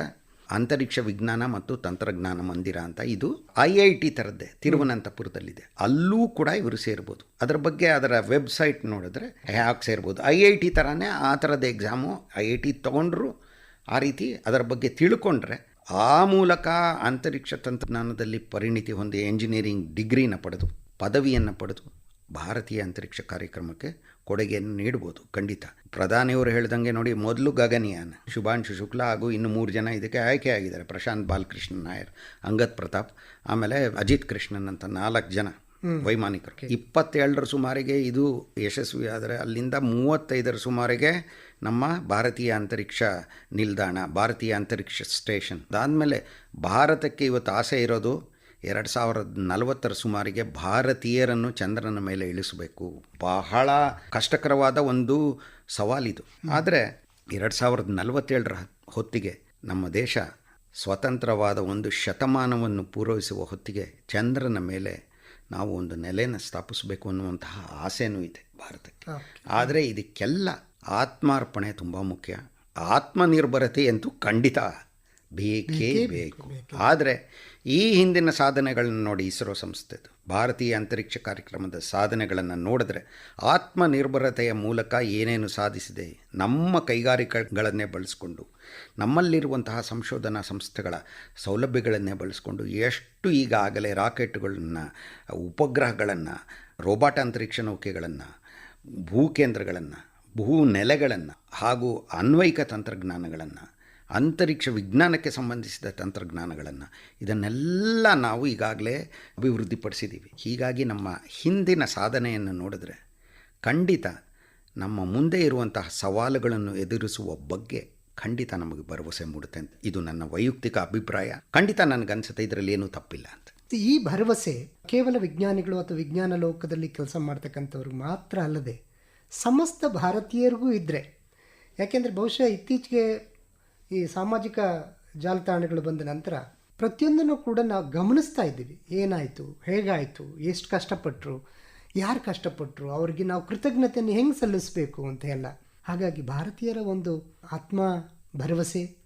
ಅಂತರಿಕ್ಷ ವಿಜ್ಞಾನ ಮತ್ತು ತಂತ್ರಜ್ಞಾನ ಮಂದಿರ ಅಂತ ಇದು ಐ ಐ ಟಿ ಥರದ್ದೇ, ತಿರುವನಂತಪುರದಲ್ಲಿದೆ. ಅಲ್ಲೂ ಕೂಡ ಇವರು ಸೇರ್ಬೋದು. ಅದರ ಬಗ್ಗೆ ಅದರ ವೆಬ್ಸೈಟ್ ನೋಡಿದ್ರೆ ಯಾಕೆ ಸೇರ್ಬೋದು. ಐ ಐ ಟಿ ಥರನೇ ಆ ಥರದ ಎಕ್ಸಾಮು ಐ ಐ ಟಿ ತೊಗೊಂಡ್ರು ಆ ರೀತಿ ಅದರ ಬಗ್ಗೆ ತಿಳ್ಕೊಂಡ್ರೆ ಆ ಮೂಲಕ ಅಂತರಿಕ್ಷ ತಂತ್ರಜ್ಞಾನದಲ್ಲಿ ಪರಿಣಿತಿ ಹೊಂದಿ ಎಂಜಿನಿಯರಿಂಗ್ ಡಿಗ್ರಿನ ಪಡೆದು, ಪದವಿಯನ್ನು ಪಡೆದು ಭಾರತೀಯ ಅಂತರಿಕ್ಷ ಕಾರ್ಯಕ್ರಮಕ್ಕೆ ಕೊಡುಗೆಯನ್ನು ನೀಡ್ಬೋದು. ಖಂಡಿತ. ಪ್ರಧಾನಿಯವರು ಹೇಳ್ದಂಗೆ ನೋಡಿ ಮೊದಲು ಗಗನಯಾನ ಶುಭಾಂಶು ಶುಕ್ಲಾ ಹಾಗೂ ಇನ್ನು ಮೂರು ಜನ ಇದಕ್ಕೆ ಆಯ್ಕೆ ಆಗಿದ್ದಾರೆ. ಪ್ರಶಾಂತ್ ಬಾಲಕೃಷ್ಣ ನಾಯರ್ ಅಂಗದ್ ಪ್ರತಾಪ್ ಆಮೇಲೆ ಅಜಿತ್ ಕೃಷ್ಣನ್ ಅಂತ ನಾಲ್ಕು ಜನ ವೈಮಾನಿಕರು. ಇಪ್ಪತ್ತೇಳರ ಸುಮಾರಿಗೆ ಇದು ಯಶಸ್ವಿ ಆದರೆ ಅಲ್ಲಿಂದ ಮೂವತ್ತೈದರ ಸುಮಾರಿಗೆ ನಮ್ಮ ಭಾರತೀಯ ಅಂತರಿಕ್ಷ ನಿಲ್ದಾಣ ಭಾರತೀಯ ಅಂತರಿಕ್ಷ ಸ್ಟೇಷನ್. ಅದಾದಮೇಲೆ ಭಾರತಕ್ಕೆ ಇವತ್ತು ಆಸೆ ಇರೋದು ಎರಡು ಸಾವಿರದ ನಲವತ್ತರ ಸುಮಾರಿಗೆ ಭಾರತೀಯರನ್ನು ಚಂದ್ರನ ಮೇಲೆ ಇಳಿಸಬೇಕು. ಬಹಳ ಕಷ್ಟಕರವಾದ ಒಂದು ಸವಾಲಿದು. ಆದರೆ ಎರಡು ಸಾವಿರದ ನಲವತ್ತೇಳರ ಹೊತ್ತಿಗೆ ನಮ್ಮ ದೇಶ ಸ್ವತಂತ್ರವಾದ ಒಂದು ಶತಮಾನವನ್ನು ಪೂರೈಸುವ ಹೊತ್ತಿಗೆ ಚಂದ್ರನ ಮೇಲೆ ನಾವು ಒಂದು ನೆಲೆಯನ್ನು ಸ್ಥಾಪಿಸಬೇಕು ಅನ್ನುವಂತಹ ಆಸೆನೂ ಇದೆ ಭಾರತಕ್ಕೆ. ಆದರೆ ಇದಕ್ಕೆಲ್ಲ ಆತ್ಮಾರ್ಪಣೆ ತುಂಬ ಮುಖ್ಯ. ಆತ್ಮನಿರ್ಭರತೆ ಅಂತೂ ಖಂಡಿತ ಬೇಕೇ ಬೇಕು ಆದರೆ ಈ ಹಿಂದಿನ ಸಾಧನೆಗಳನ್ನು ನೋಡಿ ಇಸ್ರೋ ಸಂಸ್ಥೆದು ಭಾರತೀಯ ಅಂತರಿಕ್ಷ ಕಾರ್ಯಕ್ರಮದ ಸಾಧನೆಗಳನ್ನು ನೋಡಿದ್ರೆ ಆತ್ಮನಿರ್ಭರತೆಯ ಮೂಲಕ ಏನೇನು ಸಾಧಿಸಿದೆ ನಮ್ಮ ಕೈಗಾರಿಕೆಗಳನ್ನೇ ಬಳಸ್ಕೊಂಡು ನಮ್ಮಲ್ಲಿರುವಂತಹ ಸಂಶೋಧನಾ ಸಂಸ್ಥೆಗಳ ಸೌಲಭ್ಯಗಳನ್ನೇ ಬಳಸ್ಕೊಂಡು ಎಷ್ಟು ಈಗಾಗಲೇ ರಾಕೆಟ್ಗಳನ್ನು ಉಪಗ್ರಹಗಳನ್ನು ರೋಬಾಟ್ ಅಂತರಿಕ್ಷ ನೌಕೆಗಳನ್ನು ಭೂಕೇಂದ್ರಗಳನ್ನು ಭೂ ನೆಲೆಗಳನ್ನು ಹಾಗೂ ಅನ್ವಯಿಕ ತಂತ್ರಜ್ಞಾನಗಳನ್ನು ಅಂತರಿಕ್ಷ ವಿಜ್ಞಾನಕ್ಕೆ ಸಂಬಂಧಿಸಿದ ತಂತ್ರಜ್ಞಾನಗಳನ್ನು ಇದನ್ನೆಲ್ಲ ನಾವು ಈಗಾಗಲೇ ಅಭಿವೃದ್ಧಿಪಡಿಸಿದ್ದೀವಿ ಹೀಗಾಗಿ ನಮ್ಮ ಹಿಂದಿನ ಸಾಧನೆಯನ್ನು ನೋಡಿದ್ರೆ ಖಂಡಿತ ನಮ್ಮ ಮುಂದೆ ಇರುವಂತಹ ಸವಾಲುಗಳನ್ನು ಎದುರಿಸುವ ಬಗ್ಗೆ ಖಂಡಿತ ನಮಗೆ ಭರವಸೆ ಮೂಡುತ್ತೆ ಅಂತ. ಇದು ನನ್ನ ವೈಯಕ್ತಿಕ ಅಭಿಪ್ರಾಯ. ಖಂಡಿತ ನನಗನ್ಸುತ್ತೆ ಇದರಲ್ಲಿ ಏನೂ ತಪ್ಪಿಲ್ಲ ಅಂತ. ಈ ಭರವಸೆ ಕೇವಲ ವಿಜ್ಞಾನಿಗಳು ಅಥವಾ ವಿಜ್ಞಾನ ಲೋಕದಲ್ಲಿ ಕೆಲಸ ಮಾಡ್ತಕ್ಕಂಥವ್ರಿಗೆ ಮಾತ್ರ ಅಲ್ಲದೆ ಸಮಸ್ತ ಭಾರತೀಯರಿಗೂ ಇದ್ದರೆ ಯಾಕೆಂದರೆ ಬಹುಶಃ ಇತ್ತೀಚೆಗೆ ಈ ಸಾಮಾಜಿಕ ಜಾಲತಾಣಗಳು ಬಂದ ನಂತರ ಪ್ರತಿಯೊಂದನ್ನು ಕೂಡ ನಾವು ಗಮನಿಸ್ತಾ ಇದ್ದೀವಿ. ಏನಾಯಿತು? ಹೇಗಾಯಿತು? ಎಷ್ಟು ಕಷ್ಟಪಟ್ಟರು ಯಾರು ಕಷ್ಟಪಟ್ಟರು ಅವರಿಗೆ ನಾವು ಕೃತಜ್ಞತೆಯನ್ನು ಹೆಂಗೆ ಸಲ್ಲಿಸಬೇಕು ಅಂತ ಎಲ್ಲ. ಹಾಗಾಗಿ ಭಾರತೀಯರ ಒಂದು ಆತ್ಮ ಭರವಸೆ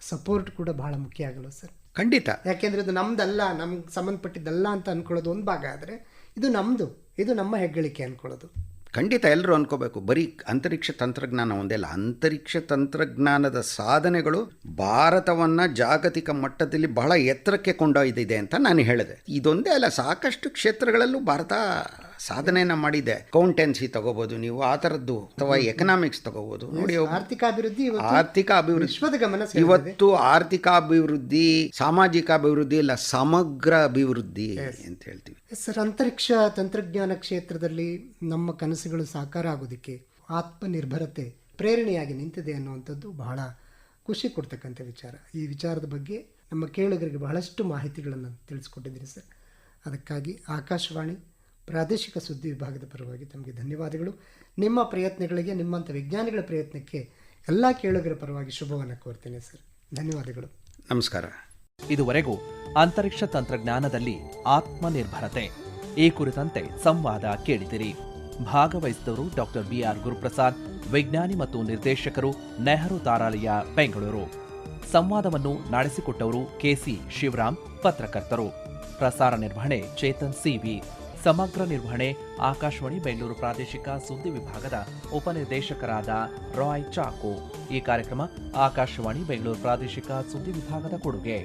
ಸಪೋರ್ಟ್ ಕೂಡ ಬಹಳ ಮುಖ್ಯ ಆಗಲ್ಲ ಸರ್? ಖಂಡಿತ. ಯಾಕೆಂದ್ರೆ ಇದು ನಮ್ದಲ್ಲ ನಮ್ಗೆ ಸಂಬಂಧಪಟ್ಟಿದ್ದಲ್ಲ ಅಂತ ಅನ್ಕೊಳ್ಳೋದು ಒಂದು ಭಾಗ ಆದರೆ ಇದು ನಮ್ಮದು ಇದು ನಮ್ಮ ಹೆಗ್ಗಳಿಕೆ ಅನ್ಕೊಳ್ಳೋದು. ಖಂಡಿತ ಎಲ್ಲರೂ ಅನ್ಕೋಬೇಕು. ಬರೀ ಅಂತರಿಕ್ಷ ತಂತ್ರಜ್ಞಾನ ಒಂದೇ ಅಲ್ಲ, ಅಂತರಿಕ್ಷ ತಂತ್ರಜ್ಞಾನದ ಸಾಧನೆಗಳು ಭಾರತವನ್ನು ಜಾಗತಿಕ ಮಟ್ಟದಲ್ಲಿ ಬಹಳ ಎತ್ತರಕ್ಕೆ ಕೊಂಡೊಯ್ದಿದೆ ಅಂತ ನಾನು ಹೇಳಿದೆ. ಇದೊಂದೇ ಅಲ್ಲ, ಸಾಕಷ್ಟು ಕ್ಷೇತ್ರಗಳಲ್ಲೂ ಭಾರತ ಸಾಧನೆಯನ್ನು ಮಾಡಿದೆ. ಅಕೌಂಟೆನ್ಸಿ ತಗೋಬಹುದು ನೀವು ಆ ಥರದ್ದು ಅಥವಾ ಎಕನಾಮಿಕ್ಸ್ ತಗೋಬಹುದು ನೋಡಿ ಆರ್ಥಿಕ ಅಭಿವೃದ್ಧಿ ಆರ್ಥಿಕ ಅಭಿವೃದ್ಧಿ. ವಿಶ್ವದ ಗಮನ. ಇವತ್ತು ಆರ್ಥಿಕ ಅಭಿವೃದ್ಧಿ ಸಾಮಾಜಿಕ ಅಭಿವೃದ್ಧಿ ಇಲ್ಲ ಸಮಗ್ರ ಅಭಿವೃದ್ಧಿ ಅಂತ ಹೇಳ್ತೀವಿ. ಸರ್ ಅಂತರಿಕ್ಷ ತಂತ್ರಜ್ಞಾನ ಕ್ಷೇತ್ರದಲ್ಲಿ ನಮ್ಮ ಕನಸುಗಳು ಸಾಕಾರ ಆಗೋದಕ್ಕೆ ಆತ್ಮನಿರ್ಭರತೆ ಪ್ರೇರಣೆಯಾಗಿ ನಿಂತಿದೆ ಅನ್ನುವಂಥದ್ದು ಬಹಳ ಖುಷಿ ಕೊಡ್ತಕ್ಕಂಥ ವಿಚಾರ. ಈ ವಿಚಾರದ ಬಗ್ಗೆ ನಮ್ಮ ಕೇಳುಗರಿಗೆ ಬಹಳಷ್ಟು ಮಾಹಿತಿಗಳನ್ನು ತಿಳಿಸ್ಕೊಟ್ಟಿದ್ದೀರಿ ಸರ್ ಅದಕ್ಕಾಗಿ ಆಕಾಶವಾಣಿ ಪ್ರಾದೇಶಿಕ ಸುದ್ದಿ ವಿಭಾಗದ ಪರವಾಗಿ ತಮಗೆ ಧನ್ಯವಾದಗಳು. ನಿಮ್ಮ ಪ್ರಯತ್ನಗಳಿಗೆ ನಿಮ್ಮಂಥ ವಿಜ್ಞಾನಿಗಳ ಪ್ರಯತ್ನಕ್ಕೆ ಎಲ್ಲ ಕೇಳುಗರ ಪರವಾಗಿ ಶುಭವನ್ನು ಕೋರ್ತೇನೆ ಸರ್. ಧನ್ಯವಾದಗಳು. ನಮಸ್ಕಾರ. ಇದುವರೆಗೂ ಅಂತರಿಕ್ಷ ತಂತ್ರಜ್ಞಾನದಲ್ಲಿ ಆತ್ಮನಿರ್ಭರತೆ ಈ ಕುರಿತಂತೆ ಸಂವಾದ ಕೇಳಿದಿರಿ. ಭಾಗವಹಿಸಿದವರು ಡಾಕ್ಟರ್ ಬಿಆರ್ ಗುರುಪ್ರಸಾದ್ ವಿಜ್ಞಾನಿ ಮತ್ತು ನಿರ್ದೇಶಕರು ನೆಹರು ತಾರಾಲಯ ಬೆಂಗಳೂರು. ಸಂವಾದವನ್ನು ನಡೆಸಿಕೊಟ್ಟವರು ಕೆಸಿ ಶಿವರಾಮ್ ಪತ್ರಕರ್ತರು. ಪ್ರಸಾರ ನಿರ್ವಹಣೆ ಚೇತನ್ ಸಿವಿ ಸಮಗ್ರ ನಿರ್ವಹಣೆ, ಆಕಾಶವಾಣಿ ಬೆಂಗಳೂರು ಪ್ರಾದೇಶಿಕ ಸುದ್ದಿ ವಿಭಾಗದ ಉಪನಿರ್ದೇಶಕರಾದ ರಾಯ್ ಚಾಕು. ಈ ಕಾರ್ಯಕ್ರಮ ಆಕಾಶವಾಣಿ ಬೆಂಗಳೂರು ಪ್ರಾದೇಶಿಕ ಸುದ್ದಿ ವಿಭಾಗದ ಕೊಡುಗೆ.